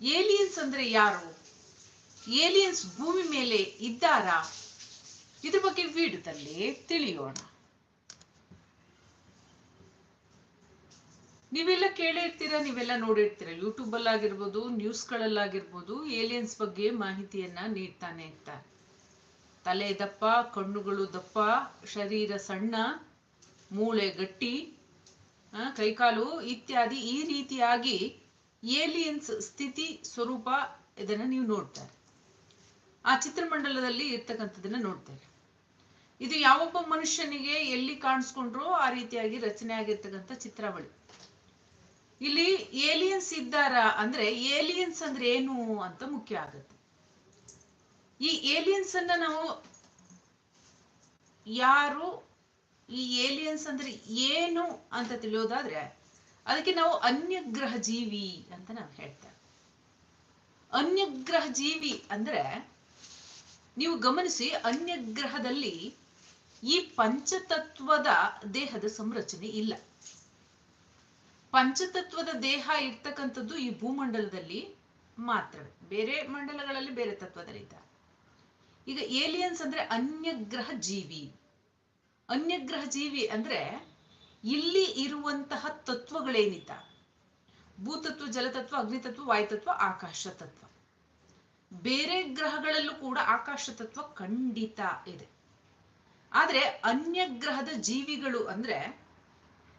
Aliens ಅಂದ್ರೆ ಯಾರು? Aliens ಭೂಮಿ ಮೇಲೆ ಇದ್ದಾರಾ? ಇದ್ರ ಬಗ್ಗೆ ವಿಡಿಯೋದಲ್ಲಿ ತಿಳಿಯೋಣ. ನೀವೆಲ್ಲ ಕೇಳಿರ್ತೀರ? ನೀವೆಲ್ಲ ನೋಡಿರ್ತೀರ? ಯೂಟ್ಯೂಬ್ ಅಲ್ಲಾಗಿರ್ಬೋದು ನ್ಯೂಸ್ಗಳಲ್ಲಾಗಿರ್ಬೋದು ಏಲಿಯನ್ಸ್ ಬಗ್ಗೆ ಮಾಹಿತಿಯನ್ನ ನೀಡ್ತಾನೆ ಅಂತ. ತಲೆ ದಪ್ಪ, ಕಣ್ಣುಗಳು ದಪ್ಪ, ಶರೀರ ಸಣ್ಣ, ಮೂಳೆ ಗಟ್ಟಿ ಕೈಕಾಲು ಇತ್ಯಾದಿ ಈ ರೀತಿಯಾಗಿ ಏಲಿಯನ್ಸ್ ಸ್ಥಿತಿ ಸ್ವರೂಪ ಇದನ್ನ ನೀವು ನೋಡ್ತಾರೆ. ಆ ಚಿತ್ರಮಂಡಲದಲ್ಲಿ ಇರ್ತಕ್ಕಂಥದ್ದನ್ನ ನೋಡ್ತಾರೆ. ಇದು ಯಾವೊಬ್ಬ ಮನುಷ್ಯನಿಗೆ ಎಲ್ಲಿ ಕಾಣಿಸ್ಕೊಂಡ್ರು ಆ ರೀತಿಯಾಗಿ ರಚನೆ ಆಗಿರ್ತಕ್ಕಂಥ ಚಿತ್ರಾವಳಿ. ಇಲ್ಲಿ ಏಲಿಯನ್ಸ್ ಇದ್ದಾರ ಅಂದ್ರೆ ಏಲಿಯನ್ಸ್ ಅಂದ್ರೆ ಏನು ಅಂತ ಮುಖ್ಯ ಆಗುತ್ತೆ. ಈ ಏಲಿಯನ್ಸ್ ಅನ್ನ ನಾವು ಯಾರು, ಈ ಏಲಿಯನ್ಸ್ ಅಂದ್ರೆ ಏನು ಅಂತ ತಿಳಿಯೋದಾದ್ರೆ ಅದಕ್ಕೆ ನಾವು ಅನ್ಯಗ್ರಹ ಜೀವಿ ಅಂತ ನಾವು ಹೇಳ್ತೇವೆ. ಅನ್ಯಗ್ರಹ ಜೀವಿ ಅಂದ್ರೆ ನೀವು ಗಮನಿಸಿ ಅನ್ಯಗ್ರಹದಲ್ಲಿ ಈ ಪಂಚತತ್ವದ ದೇಹದ ಸಂರಚನೆ ಇಲ್ಲ. ಪಂಚತತ್ವದ ದೇಹ ಇರ್ತಕ್ಕಂಥದ್ದು ಈ ಭೂಮಂಡಲದಲ್ಲಿ ಮಾತ್ರವೇ. ಬೇರೆ ಮಂಡಲಗಳಲ್ಲಿ ಬೇರೆ ತತ್ವದಲ್ಲಿ ಇದ್ದ ಈಗ ಏಲಿಯನ್ಸ್ ಅಂದ್ರೆ ಅನ್ಯಗ್ರಹ ಜೀವಿ. ಅನ್ಯಗ್ರಹ ಜೀವಿ ಅಂದ್ರೆ ಇಲ್ಲಿ ಇರುವಂತಹ ತತ್ವಗಳೇನಿತ ಭೂತತ್ವ, ಜಲತತ್ವ, ಅಗ್ನಿತತ್ವ, ವಾಯುತತ್ವ ಆಕಾಶ ತತ್ವ ಬೇರೆ ಗ್ರಹಗಳಲ್ಲೂ ಕೂಡ ಆಕಾಶ ತತ್ವ ಖಂಡಿತ ಇದೆ. ಆದ್ರೆ ಅನ್ಯಗ್ರಹದ ಜೀವಿಗಳು ಅಂದ್ರೆ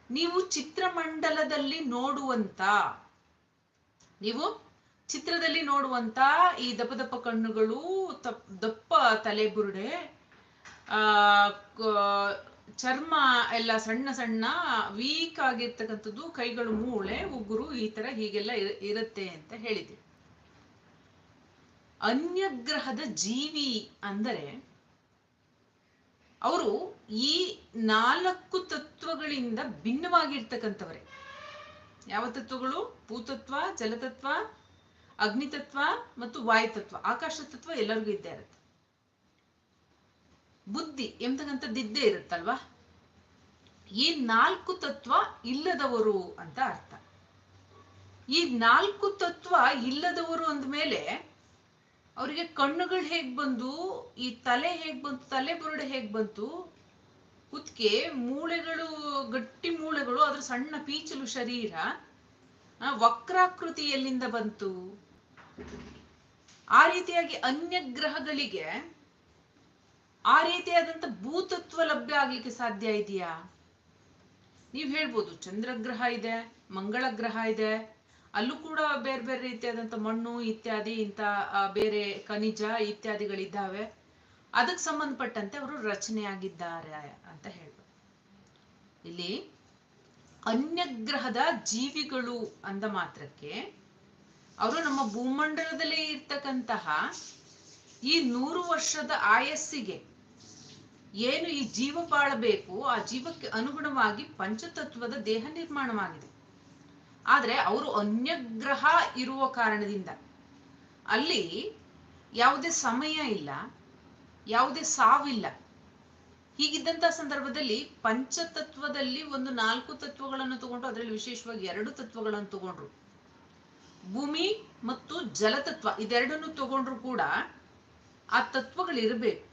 ನೀವು ಚಿತ್ರಮಂಡಲದಲ್ಲಿ ನೋಡುವಂತ, ನೀವು ಚಿತ್ರದಲ್ಲಿ ನೋಡುವಂತ ಈ ದಪ್ಪ ದಪ್ಪ ಕಣ್ಣುಗಳು ದಪ್ಪ ತಲೆಬುರುಡೆ ಆ ಚರ್ಮ ಎಲ್ಲ ಸಣ್ಣ ಸಣ್ಣ ವೀಕ್ ಆಗಿರ್ತಕ್ಕಂಥದ್ದು ಕೈಗಳು ಮೂಳೆ, ಉಗುರು ಈ ತರ ಹೀಗೆಲ್ಲ ಇರ- ಇರುತ್ತೆ ಅಂತ ಹೇಳಿದೆ. ಅನ್ಯಗ್ರಹದ ಜೀವಿ ಅಂದರೆ ಅವರು ಈ ನಾಲ್ಕು ತತ್ವಗಳಿಂದ ಭಿನ್ನವಾಗಿರ್ತಕ್ಕಂಥವ್ರೆ. ಯಾವ ತತ್ವಗಳು? ಭೂತತ್ವ, ಜಲತತ್ವ, ಅಗ್ನಿತತ್ವ ಮತ್ತು ವಾಯುತತ್ವ. ಆಕಾಶ ತತ್ವ ಎಲ್ಲರಿಗೂ ಇದ್ದೇ ಇರುತ್ತೆ. ಬುದ್ಧಿ ಎಂಬತಕ್ಕಂಥದ್ದು ಇದ್ದೇ ಇರುತ್ತಲ್ವಾ? ಈ ನಾಲ್ಕು ತತ್ವ ಇಲ್ಲದವರು ಅಂತ ಅರ್ಥ. ಈ ನಾಲ್ಕು ತತ್ವ ಇಲ್ಲದವರು ಅಂದ್ಮೇಲೆ ಅವರಿಗೆ ಕಣ್ಣುಗಳು ಹೇಗ್ ಬಂದು, ಈ ತಲೆ ಹೇಗ್ ಬಂತು, ತಲೆ ಬುರುಡೆ ಹೇಗ್ ಬಂತು, ಕುತ್ಕೆ ಮೂಳೆಗಳು, ಗಟ್ಟಿ ಮೂಳೆಗಳು, ಅದ್ರ ಸಣ್ಣ ಪೀಚಲು ಶರೀರ ವಕ್ರಾಕೃತಿ ಎಲ್ಲಿಂದ ಬಂತು. ಆ ರೀತಿಯಾಗಿ ಅನ್ಯ ಗ್ರಹಗಳಿಗೆ ಆ ರೀತಿಯಾದಂಥ ಭೂತತ್ವ ಲಭ್ಯ ಆಗ್ಲಿಕ್ಕೆ ಸಾಧ್ಯ ಇದೆಯಾ? ನೀವ್ ಹೇಳ್ಬೋದು, ಚಂದ್ರಗ್ರಹ ಇದೆ ಮಂಗಳ ಗ್ರಹ ಇದೆ, ಅಲ್ಲೂ ಕೂಡ ಬೇರೆ ಬೇರೆ ರೀತಿಯಾದಂಥ ಮಣ್ಣು ಇತ್ಯಾದಿ, ಇಂಥ ಬೇರೆ ಖನಿಜ ಇತ್ಯಾದಿಗಳಿದ್ದಾವೆ. ಅದಕ್ಕೆ ಸಂಬಂಧಪಟ್ಟಂತೆ ಅವರು ರಚನೆಯಾಗಿದ್ದಾರೆ ಅಂತ ಹೇಳ್ಬೋದು. ಇಲ್ಲಿ ಅನ್ಯಗ್ರಹದ ಜೀವಿಗಳು ಅಂದ ಮಾತ್ರಕ್ಕೆ ಅವರು ನಮ್ಮ ಭೂಮಂಡಲದಲ್ಲಿ ಇರ್ತಕ್ಕಂತಹ ಈ ನೂರು ವರ್ಷದ ಆಯಸ್ಸಿಗೆ ಏನು ಈ ಜೀವ ಬಾಳಬೇಕು ಆ ಜೀವಕ್ಕೆ ಅನುಗುಣವಾಗಿ ಪಂಚತತ್ವದ ದೇಹ ನಿರ್ಮಾಣವಾಗಿದೆ. ಆದರೆ ಅವರು ಅನ್ಯಗ್ರಹ ಇರುವ ಕಾರಣದಿಂದ. ಅಲ್ಲಿ ಯಾವುದೇ ಸಮಯ ಇಲ್ಲ, ಯಾವುದೇ ಸಾವಿಲ್ಲ. ಹೀಗಿದ್ದಂಥ ಸಂದರ್ಭದಲ್ಲಿ ಪಂಚತತ್ವದಲ್ಲಿ ಒಂದು ನಾಲ್ಕು ತತ್ವಗಳನ್ನು ತಗೊಂಡು ಅದರಲ್ಲಿ ವಿಶೇಷವಾಗಿ ಎರಡು ತತ್ವಗಳನ್ನು ತಗೊಂಡ್ರು. ಭೂಮಿ ಮತ್ತು ಜಲತತ್ವ, ಇದೆರಡನ್ನು ತಗೊಂಡ್ರು ಕೂಡ ಆ ತತ್ವಗಳಿರಬೇಕು.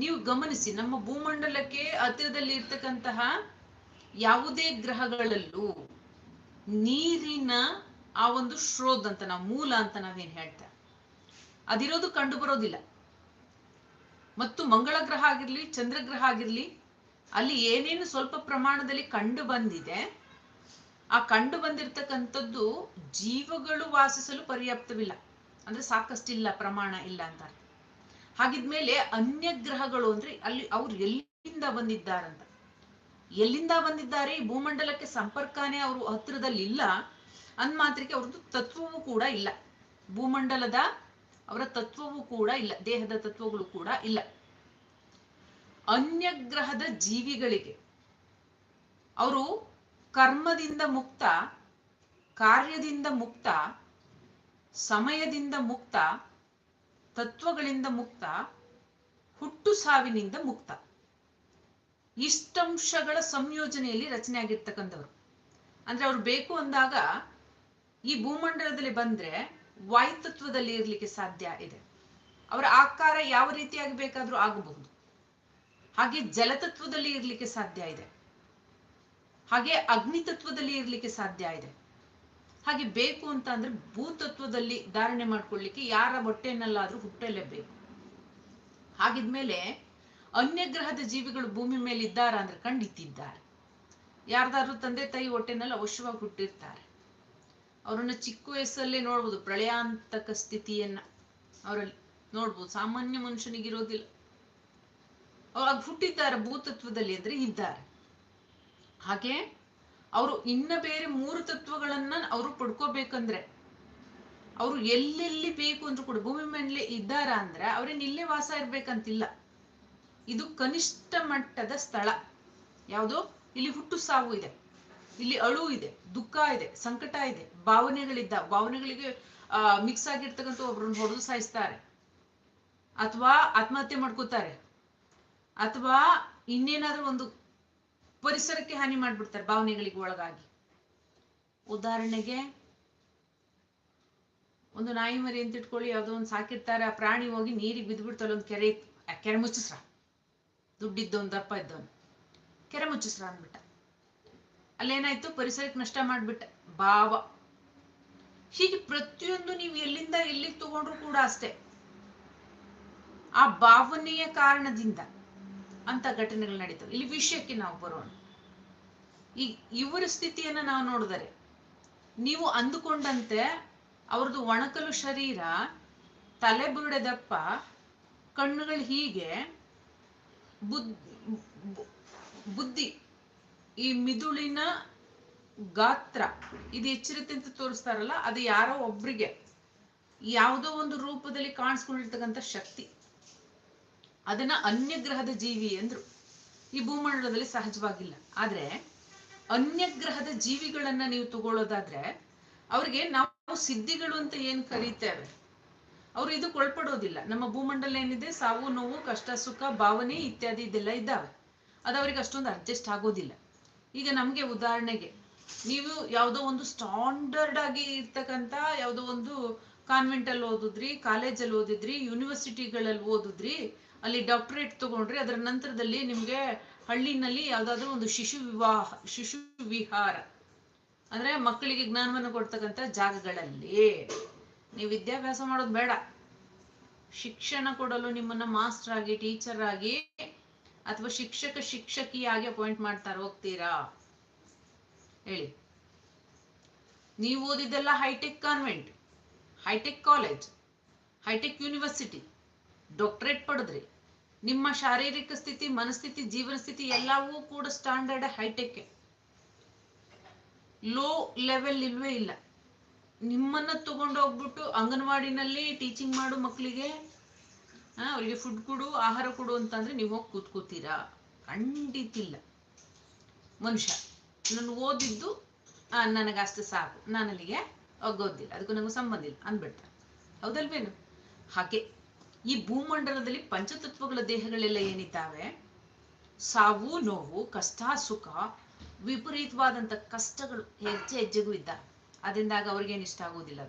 ನೀವು ಗಮನಿಸಿ, ನಮ್ಮ ಭೂಮಂಡಲಕ್ಕೆ ಹತ್ತಿರದಲ್ಲಿ ಇರ್ತಕ್ಕಂತಹ ಯಾವುದೇ ಗ್ರಹಗಳಲ್ಲೂ ನೀರಿನ ಆ ಒಂದು ಶ್ರೋದ್ ಅಂತ ನಾವು, ಮೂಲ ಅಂತ ನಾವೇನ್ ಹೇಳ್ತಾ, ಅದಿರೋದು ಕಂಡು ಬರೋದಿಲ್ಲ ಮತ್ತು ಮಂಗಳ ಗ್ರಹ ಆಗಿರ್ಲಿ ಚಂದ್ರಗ್ರಹ ಆಗಿರ್ಲಿ, ಅಲ್ಲಿ ಏನೇನು ಸ್ವಲ್ಪ ಪ್ರಮಾಣದಲ್ಲಿ ಕಂಡು ಬಂದಿದೆ, ಆ ಕಂಡು ಬಂದಿರ್ತಕ್ಕಂಥದ್ದು ಜೀವಗಳು ವಾಸಿಸಲು ಪರ್ಯಾಪ್ತವಿಲ್ಲ ಅಂದ್ರೆ ಸಾಕಷ್ಟಿಲ್ಲ, ಪ್ರಮಾಣ ಇಲ್ಲ ಅಂತ ಅರ್ಥ. ಹಾಗಿದ್ಮೇಲೆ ಅನ್ಯ ಗ್ರಹಗಳು ಅಂದ್ರೆ ಅಲ್ಲಿ ಅವ್ರು ಎಲ್ಲಿಂದ ಬಂದಿದ್ದಾರಂತ. ಎಲ್ಲಿಂದ ಬಂದಿದ್ದಾರೆ? ಈ ಭೂಮಂಡಲಕ್ಕೆ ಸಂಪರ್ಕನೇ ಅವರು ಹತ್ತಿರದಲ್ಲಿ ಇಲ್ಲ ಅಂದ್ ಮಾತ್ರಕ್ಕೆ ಅವ್ರದ್ದು ತತ್ವವೂ ಕೂಡ ಇಲ್ಲ. ಭೂಮಂಡಲದ ಅವರ ತತ್ವವೂ ಕೂಡ ಇಲ್ಲ. ದೇಹದ ತತ್ವಗಳು ಕೂಡ ಇಲ್ಲ. ಅನ್ಯ ಗ್ರಹದ ಜೀವಿಗಳಿಗೆ ಅವರು ಕರ್ಮದಿಂದ ಮುಕ್ತ, ಕಾರ್ಯದಿಂದ ಮುಕ್ತ, ಸಮಯದಿಂದ ಮುಕ್ತ ತತ್ವಗಳಿಂದ ಮುಕ್ತ, ಹುಟ್ಟು ಸಾವಿನಿಂದ ಮುಕ್ತ. ಇಷ್ಟಂಶಗಳ ಸಂಯೋಜನೆಯಲ್ಲಿ ರಚನೆ ಆಗಿರ್ತಕ್ಕಂಥವ್ರು ಅಂದ್ರೆ ಅವ್ರು ಬೇಕು ಅಂದಾಗ ಈ ಭೂಮಂಡಲದಲ್ಲಿ ಬಂದ್ರೆ ವಾಯುತತ್ವದಲ್ಲಿ ಇರ್ಲಿಕ್ಕೆ ಸಾಧ್ಯ ಇದೆ. ಅವರ ಆಕಾರ ಯಾವ ರೀತಿಯಾಗಿ ಬೇಕಾದ್ರೂ ಆಗಬಹುದು. ಹಾಗೆ ಜಲತತ್ವದಲ್ಲಿ ಇರಲಿಕ್ಕೆ ಸಾಧ್ಯ ಇದೆ. ಹಾಗೆ ಅಗ್ನಿತತ್ವದಲ್ಲಿ ಇರಲಿಕ್ಕೆ ಸಾಧ್ಯ ಇದೆ. ಹಾಗೆ ಬೇಕು ಅಂತ ಅಂದ್ರೆ ಭೂತತ್ವದಲ್ಲಿ ಧಾರಣೆ ಮಾಡ್ಕೊಳ್ಳಿಕ್ಕೆ ಯಾರ ಹೊಟ್ಟೆನಲ್ಲಾದ್ರೂ ಹುಟ್ಟಲೇಬೇಕು. ಹಾಗಿದ್ಮೇಲೆ ಅನ್ಯಗ್ರಹದ ಜೀವಿಗಳು ಭೂಮಿ ಮೇಲೆ ಇದ್ದಾರ ಅಂದ್ರೆ ಖಂಡಿತಿದ್ದಾರೆ. ಯಾರ್ದಾದ್ರೂ ತಂದೆ ತಾಯಿ ಹೊಟ್ಟೆನಲ್ಲಿ ಅವಶ್ಯವಾಗಿ ಹುಟ್ಟಿರ್ತಾರೆ. ಅವರನ್ನು ಚಿಕ್ಕ ವಯಸ್ಸಲ್ಲೇ ನೋಡ್ಬೋದು, ಪ್ರಳಯಾಂತಕ ಸ್ಥಿತಿಯನ್ನ ಅವರಲ್ಲಿ ನೋಡ್ಬೋದು. ಸಾಮಾನ್ಯ ಮನುಷ್ಯನಿಗಿರೋದಿಲ್ಲ. ಅವಾಗ ಹುಟ್ಟಿದ್ದಾರೆ ಭೂತತ್ವದಲ್ಲಿ ಅಂದ್ರೆ ಇದ್ದಾರೆ. ಹಾಗೆ ಅವರು ಇನ್ನ ಬೇರೆ ಮೂರು ತತ್ವಗಳನ್ನ ಅವರು ಪಡ್ಕೋಬೇಕಂದ್ರೆ, ಅವರು ಎಲ್ಲೆಲ್ಲಿ ಬೇಕು ಅಂದ್ರೂ ಕೂಡ, ಭೂಮಿ ಮೇಲೆ ಇದ್ದಾರ ಅಂದ್ರೆ ಅವ್ರೇನ್ ಇಲ್ಲೇ ವಾಸ ಇರ್ಬೇಕಂತಿಲ್ಲ. ಇದು ಕನಿಷ್ಠ ಮಟ್ಟದ ಸ್ಥಳ. ಯಾವುದು? ಇಲ್ಲಿ ಹುಟ್ಟು ಸಾವು ಇದೆ. ಇಲ್ಲಿ ಅಳು ಇದೆ, ದುಃಖ ಇದೆ, ಸಂಕಟ ಇದೆ ಭಾವನೆಗಳಿದ್ದ ಭಾವನೆಗಳಿಗೆ ಮಿಕ್ಸ್ ಆಗಿರ್ತಕ್ಕಂಥ ಒಬ್ರನ್ನ ಹೊಡೆದು ಸಾಯಿಸ್ತಾರೆ. ಅಥವಾ ಆತ್ಮಹತ್ಯೆ ಮಾಡ್ಕೋತಾರೆ. ಅಥವಾ ಇನ್ನೇನಾದ್ರೂ ಒಂದು ಪರಿಸರಕ್ಕೆ ಹಾನಿ ಮಾಡ್ಬಿಡ್ತಾರೆ ಭಾವನೆಗಳಿಗೆ ಒಳಗಾಗಿ. ಉದಾಹರಣೆಗೆ, ಒಂದು ನಾಯಿ ಮರಿ ಅಂತ ಇಟ್ಕೊಳ್ಳಿ, ಯಾವ್ದೋ ಒಂದು ಸಾಕಿರ್ತಾರೆ, ಆ ಪ್ರಾಣಿ ಹೋಗಿ ನೀರಿಗೆ ಬಿದ್ದುಬಿಡ್ತಲ್ಲ ಒಂದು ಕೆರೆ ಕೆರೆ ಮುಚ್ಚಿಸ್ರ. ದುಡ್ಡಿದ್ದೊಂದು ದಪ್ಪ ಇದ್ದೊಂದು ಕೆರೆ ಮುಚ್ಚಿಸ್ರ ಅಂದ್ಬಿಟ್ಟ. ಅಲ್ಲೇನಾಯ್ತು? ಪರಿಸರಕ್ಕೆ ನಷ್ಟ ಮಾಡ್ಬಿಟ್ಟ. ಭಾವ. ಹೀಗೆ ಪ್ರತಿಯೊಂದು ನೀವು ಎಲ್ಲಿಂದ ಎಲ್ಲಿಗೆ ತಗೊಂಡ್ರು ಕೂಡ ಅಷ್ಟೇ. ಆ ಭಾವನೆಯ ಕಾರಣದಿಂದ. ಅಂತ ಘಟನೆಗಳು ನಡೀತವೆ. ಇಲ್ಲಿ ವಿಷಯಕ್ಕೆ ನಾವು ಬರೋಣ. ಈ ಇವರ ಸ್ಥಿತಿಯನ್ನ ನಾವು ನೋಡಿದರೆ, ನೀವು ಅಂದುಕೊಂಡಂತೆ ಅವ್ರದ್ದು ಒಣಕಲು ಶರೀರ, ತಲೆ ಬುರುಡೆ ದಪ್ಪ ಕಣ್ಣುಗಳು ಹೀಗೆ ಬುದ್ಧಿ, ಈ ಮಿದುಳಿನ ಗಾತ್ರ, ಇದು ಹೆಚ್ಚಿರುತ್ತೆ ಅಂತ ತೋರಿಸ್ತಾರಲ್ಲ, ಅದು ಯಾರೋ ಒಬ್ರಿಗೆ ಯಾವುದೋ ಒಂದು ರೂಪದಲ್ಲಿ ಕಾಣಿಸ್ಕೊಂಡಿರ್ತಕ್ಕಂಥ ಶಕ್ತಿ. ಅದನ್ನ ಅನ್ಯ ಗ್ರಹದ ಜೀವಿ ಅಂದ್ರು. ಈ ಭೂಮಂಡಲದಲ್ಲಿ ಸಹಜವಾಗಿಲ್ಲ. ಆದ್ರೆ ಅನ್ಯ ಗ್ರಹದ ಜೀವಿಗಳನ್ನ ನೀವು ತಗೊಳ್ಳೋದಾದ್ರೆ ಅವ್ರಿಗೆ ನಾವು ಸಿದ್ಧಿಗಳು ಅಂತ ಏನ್ ಕರೀತೇವೆ? ಅವ್ರು ಇದಕ್ಕೆ ಒಳಪಡೋದಿಲ್ಲ ನಮ್ಮ ಭೂಮಂಡಲ ಏನಿದೆ? ಸಾವು, ನೋವು, ಕಷ್ಟ, ಸುಖ, ಭಾವನೆ ಇತ್ಯಾದಿ ಇದೆಲ್ಲ ಇದ್ದಾವೆ. ಅದು ಅವ್ರಿಗೆ ಅಷ್ಟೊಂದು ಅಡ್ಜಸ್ಟ್ ಆಗೋದಿಲ್ಲ. ಈಗ ನಮ್ಗೆ ಉದಾಹರಣೆಗೆ, ನೀವು ಯಾವುದೋ ಒಂದು ಸ್ಟಾಂಡರ್ಡ್ ಆಗಿ ಇರ್ತಕ್ಕಂಥ ಯಾವುದೋ ಒಂದು ಕಾನ್ವೆಂಟ್ ಅಲ್ಲಿ ಓದಿದ್ರಿ, ಕಾಲೇಜಲ್ಲಿ ಓದಿದ್ರಿ, ಯೂನಿವರ್ಸಿಟಿಗಳಲ್ಲಿ ಓದಿದ್ರಿ, ಅಲ್ಲಿ ಡಾಕ್ಟರೇಟ್ ತಗೊಂಡ್ರಿ, ಅದರ ನಂತರದಲ್ಲಿ ನಿಮಗೆ ಹಳ್ಳಿನಲ್ಲಿ ಯಾವ್ದಾದ್ರು ಒಂದು ಶಿಶು ವಿವಾಹ, ಶಿಶು ವಿಹಾರ, ಅಂದ್ರೆ ಮಕ್ಕಳಿಗೆ ಜ್ಞಾನವನ್ನು ಕೊಡ್ತಕ್ಕಂಥ ಜಾಗಗಳಲ್ಲಿ. ನೀವು ವಿದ್ಯಾಭ್ಯಾಸ ಮಾಡೋದು ಬೇಡ. ಶಿಕ್ಷಣ ಕೊಡಲು ನಿಮ್ಮನ್ನ ಮಾಸ್ಟರ್ ಆಗಿ, ಟೀಚರ್ ಆಗಿ, ಅಥವಾ ಶಿಕ್ಷಕ ಶಿಕ್ಷಕಿಯಾಗಿ ಅಪಾಯಿಂಟ್ ಮಾಡ್ತಾರೆ ಹೋಗ್ತೀರಾ? ಹೇಳಿ. ನೀವು ಓದಿದ್ದೆಲ್ಲ high tech convent. High tech college high tech university doctorate ಪಡೆದ್ರಿ. ನಿಮ್ಮ ಶಾರೀರಿಕ ಸ್ಥಿತಿ, ಮನಸ್ಥಿತಿ, ಜೀವನ ಸ್ಥಿತಿ ಎಲ್ಲವೂ ಕೂಡ ಸ್ಟ್ಯಾಂಡರ್ಡ್ ಹೈಟೆಕ್ ಲೋ ಲೆವೆಲ್ ಇಲ್ವೇ ಇಲ್ಲ. ನಿಮ್ಮನ್ನ ತಗೊಂಡು ಹೋಗ್ಬಿಟ್ಟು ಅಂಗನವಾಡಿನಲ್ಲಿ ಟೀಚಿಂಗ್ ಮಾಡು ಮಕ್ಕಳಿಗೆ ಅವರಿಗೆ ಫುಡ್ ಕೊಡು, ಆಹಾರ ಕೊಡು ಅಂತಂದ್ರೆ ನೀವು ಹೋಗಿ ಕೂತ್ಕೋತೀರಾ? ಖಂಡಿತಿಲ್ಲ. ಮನುಷ್ಯ, ನಾನು ಓದಿದ್ದು ನನಗಷ್ಟು ಸಾಕು. ನಾನು ಅಲ್ಲಿಗೆ ಹೋಗೋದಿಲ್ಲ ಅದಕ್ಕೂ ನಂಗೆ ಸಂಬಂಧ ಇಲ್ಲ. ಅಂದ್ಬಿಡ್ತಾರೆ. ಹೌದಲ್ವೇನು? ಹಾಗೆ ಈ ಭೂಮಂಡಲದಲ್ಲಿ ಪಂಚತತ್ವಗಳ ದೇಹಗಳೆಲ್ಲ ಏನಿದ್ದಾವೆ? ಸಾವು, ನೋವು, ಕಷ್ಟ, ಸುಖ ವಿಪರೀತವಾದಂತ ಕಷ್ಟಗಳು ಹೆಜ್ಜೆ ಹೆಜ್ಜೆಗೂ ಇದ್ದ ಅದರಿಂದಾಗ ಅವ್ರಿಗೇನು ಇಷ್ಟ ಆಗೋದಿಲ್ಲ.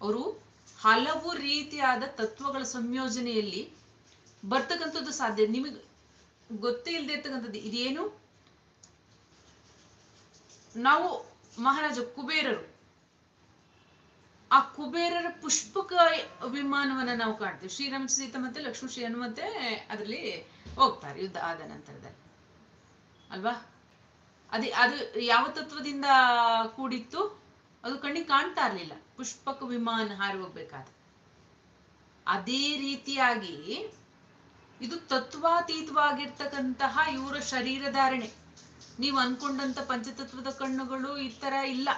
ಅವರು ಹಲವು ರೀತಿಯಾದ ತತ್ವಗಳ ಸಂಯೋಜನೆಯಲ್ಲಿ ಬರ್ತಕ್ಕಂಥದ್ದು ಸಾಧ್ಯ. ನಿಮಗೆ ಗೊತ್ತೇ ಇಲ್ಲದೆ ಇರ್ತಕ್ಕಂಥದ್ದು ಇದೇನು? ನಾವು ಮಹಾರಾಜ ಕುಬೇರರು ಆ ಕುಬೇರರ ಪುಷ್ಪಕ ವಿಮಾನವನ್ನ ನಾವು ಕಾಣ್ತೀವಿ. ಶ್ರೀರಾಮ ಸೀತ ಮತ್ತೆ ಲಕ್ಷ್ಮಣ ಶ್ರೀ ಹನುಮಂತೆ ಅದರಲ್ಲಿ ಹೋಗ್ತಾರೆ ಯುದ್ಧ ಆದ ನಂತರದಲ್ಲಿ. ಅಲ್ವಾ? ಅದೇ, ಅದು ಯಾವ ತತ್ವದಿಂದ ಕೂಡಿತ್ತು? ಅದು ಕಣ್ಣಿಗೆ ಕಾಣ್ತಾ ಇರ್ಲಿಲ್ಲ. ಪುಷ್ಪಕ ವಿಮಾನ ಹಾರಿ ಹೋಗ್ಬೇಕಾದ್ರೆ. ಅದೇ ರೀತಿಯಾಗಿ ಇದು ತತ್ವಾತೀತವಾಗಿರ್ತಕ್ಕಂತಹ ಇವರ ಶರೀರ ಧಾರಣೆ. ನೀವು ಅನ್ಕೊಂಡಂತ ಪಂಚತತ್ವದ ಕಣ್ಣುಗಳು ಈ ತರ ಇಲ್ಲ.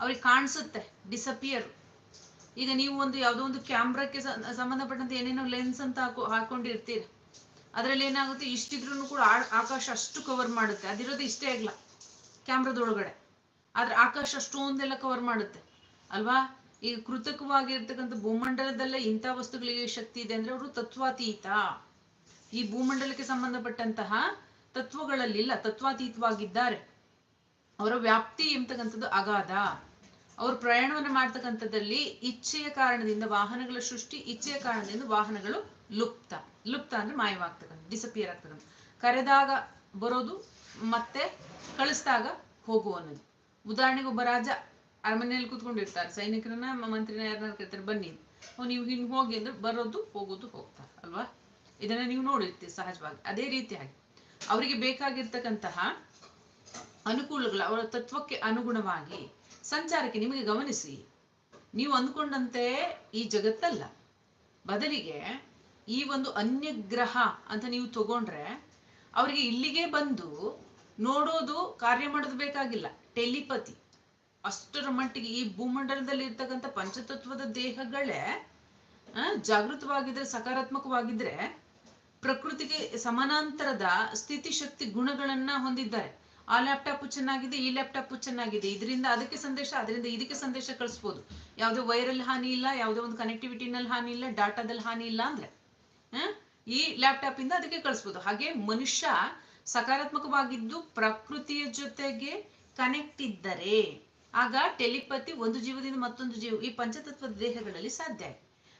ಅವ್ರಿಗೆ ಕಾಣಿಸುತ್ತೆ ಡಿಸಪಿಯರ್ ಈಗ ನೀವು ಒಂದು ಯಾವುದೋ ಒಂದು ಕ್ಯಾಮ್ರಾಕ್ಕೆ ಸಂಬಂಧಪಟ್ಟಂತೆ ಏನೇನೋ ಲೆನ್ಸ್ ಅಂತ ಹಾಕೊ, ಹಾಕೊಂಡಿರ್ತೀರ. ಅದರಲ್ಲಿ ಏನಾಗುತ್ತೆ ಇಷ್ಟಿದ್ರು ಕೂಡ ಆಕಾಶ ಅಷ್ಟು ಕವರ್ ಮಾಡುತ್ತೆ. ಅದಿರೋದು ಇಷ್ಟೇ ಆಗಲ್ಲ ಕ್ಯಾಮ್ರಾದೊಳಗಡೆ ಆದ್ರೆ ಆಕಾಶ ಅಷ್ಟೊಂದೆಲ್ಲ ಕವರ್ ಮಾಡುತ್ತೆ. ಅಲ್ವಾ? ಈಗ ಕೃತಕವಾಗಿರ್ತಕ್ಕಂಥ ಭೂಮಂಡಲದಲ್ಲೇ ಇಂಥ ವಸ್ತುಗಳಿಗೆ ಶಕ್ತಿ ಇದೆ ಅಂದ್ರೆ ಅವರು ತತ್ವಾತೀತ. ಈ ಭೂಮಂಡಲಕ್ಕೆ ಸಂಬಂಧಪಟ್ಟಂತಹ ತತ್ವಗಳಲ್ಲಿಲ್ಲ, ತತ್ವಾತೀತವಾಗಿದ್ದಾರೆ. ಅವರ ವ್ಯಾಪ್ತಿ ಎಂಬತಕ್ಕಂಥದ್ದು ಅಗಾಧ. ಅವರು ಪ್ರಯಾಣವನ್ನು ಮಾಡ್ತಕ್ಕಂಥದ್ದಲ್ಲಿ ಇಚ್ಛೆಯ ಕಾರಣದಿಂದ ವಾಹನಗಳ ಸೃಷ್ಟಿ, ಇಚ್ಛೆಯ ಕಾರಣದಿಂದ ವಾಹನಗಳು ಲುಪ್ತ. ಲುಪ್ತ ಅಂದ್ರೆ ಮಾಯವಾಗ್ತಕ್ಕಂಥ ಡಿಸಪಿಯರ್ ಆಗ್ತಕ್ಕಂಥ ಕರೆದಾಗ ಬರೋದು ಮತ್ತೆ ಕಳಿಸಿದಾಗ ಹೋಗು ಅನ್ನೋದು ಉದಾಹರಣೆಗೆ ಒಬ್ಬ ರಾಜ ಅರಮನೆಯಲ್ಲಿ ಕೂತ್ಕೊಂಡಿರ್ತಾರೆ ಸೈನಿಕರನ್ನ ಮಂತ್ರಿನ ಯಾರನ್ನ ಕರೀತಾರೆ ಬನ್ನಿ ನೀವು ಹಿಂಗ್ ಹೋಗಿ ಅಂದ್ರೆ ಬರೋದು, ಹೋಗೋದು, ಹೋಗ್ತಾರೆ, ಅಲ್ವಾ? ಇದನ್ನ ನೀವು ನೋಡಿರ್ತೀರಿ ಸಹಜವಾಗಿ. ಅದೇ ರೀತಿಯಾಗಿ. ಅವರಿಗೆ ಬೇಕಾಗಿರ್ತಕ್ಕಂತಹ ಅನುಕೂಲಗಳು, ಅವರ ತತ್ವಕ್ಕೆ ಅನುಗುಣವಾಗಿ ಸಂಚಾರಕ್ಕೆ ನಿಮಗೆ ಗಮನಿಸಿ. ನೀವು ಅಂದ್ಕೊಂಡಂತೆ ಈ ಜಗತ್ತಲ್ಲ. ಬದಲಿಗೆ ಈ ಒಂದು ಅನ್ಯಗ್ರಹ ಅಂತ ನೀವು ತಗೊಂಡ್ರೆ ಅವರಿಗೆ ಇಲ್ಲಿಗೆ ಬಂದು ನೋಡೋದು, ಕಾರ್ಯ ಮಾಡೋದು ಬೇಕಾಗಿಲ್ಲ. ಟೆಲಿಪತಿ. ಅಷ್ಟರ ಮಟ್ಟಿಗೆ ಈ ಭೂಮಂಡಲದಲ್ಲಿ ಇರ್ತಕ್ಕಂಥ ಪಂಚತತ್ವದ ದೇಹಗಳೇ ಜಾಗೃತವಾಗಿದ್ರೆ, ಸಕಾರಾತ್ಮಕವಾಗಿದ್ರೆ ಪ್ರಕೃತಿಗೆ ಸಮಾನಾಂತರದ ಸ್ಥಿತಿ ಶಕ್ತಿ ಗುಣಗಳನ್ನ ಹೊಂದಿದ್ದಾರೆ. ಆ ಲ್ಯಾಪ್ಟಾಪ್ ಚೆನ್ನಾಗಿದೆ, ಈ ಲ್ಯಾಪ್ಟಾಪ್ ಚೆನ್ನಾಗಿದೆ. ಇದರಿಂದ ಅದಕ್ಕೆ ಸಂದೇಶ, ಅದರಿಂದ ಇದಕ್ಕೆ ಸಂದೇಶ ಕಳಿಸ್ಬೋದು. ಯಾವುದೇ ವೈರಲ್ ಹಾನಿ ಇಲ್ಲ, ಯಾವುದೇ ಒಂದು ಕನೆಕ್ಟಿವಿಟಿನಲ್ಲಿ ಹಾನಿ ಇಲ್ಲ ಡಾಟಾದಲ್ಲಿ ಹಾನಿ ಇಲ್ಲ ಅಂದ್ರೆ ಈ ಲ್ಯಾಪ್ಟಾಪಿಂದ ಅದಕ್ಕೆ ಕಳಿಸ್ಬೋದು. ಹಾಗೆ ಮನುಷ್ಯ ಸಕಾರಾತ್ಮಕವಾಗಿದ್ದು ಪ್ರಕೃತಿಯ ಜೊತೆಗೆ ಕನೆಕ್ಟ್ ಇದ್ದರೆ, ಆಗ ಟೆಲಿಪತಿ ಒಂದು ಜೀವದಿಂದ ಮತ್ತೊಂದು ಜೀವ, ಈ ಪಂಚತತ್ವದ ದೇಹಗಳಲ್ಲಿ ಸಾಧ್ಯ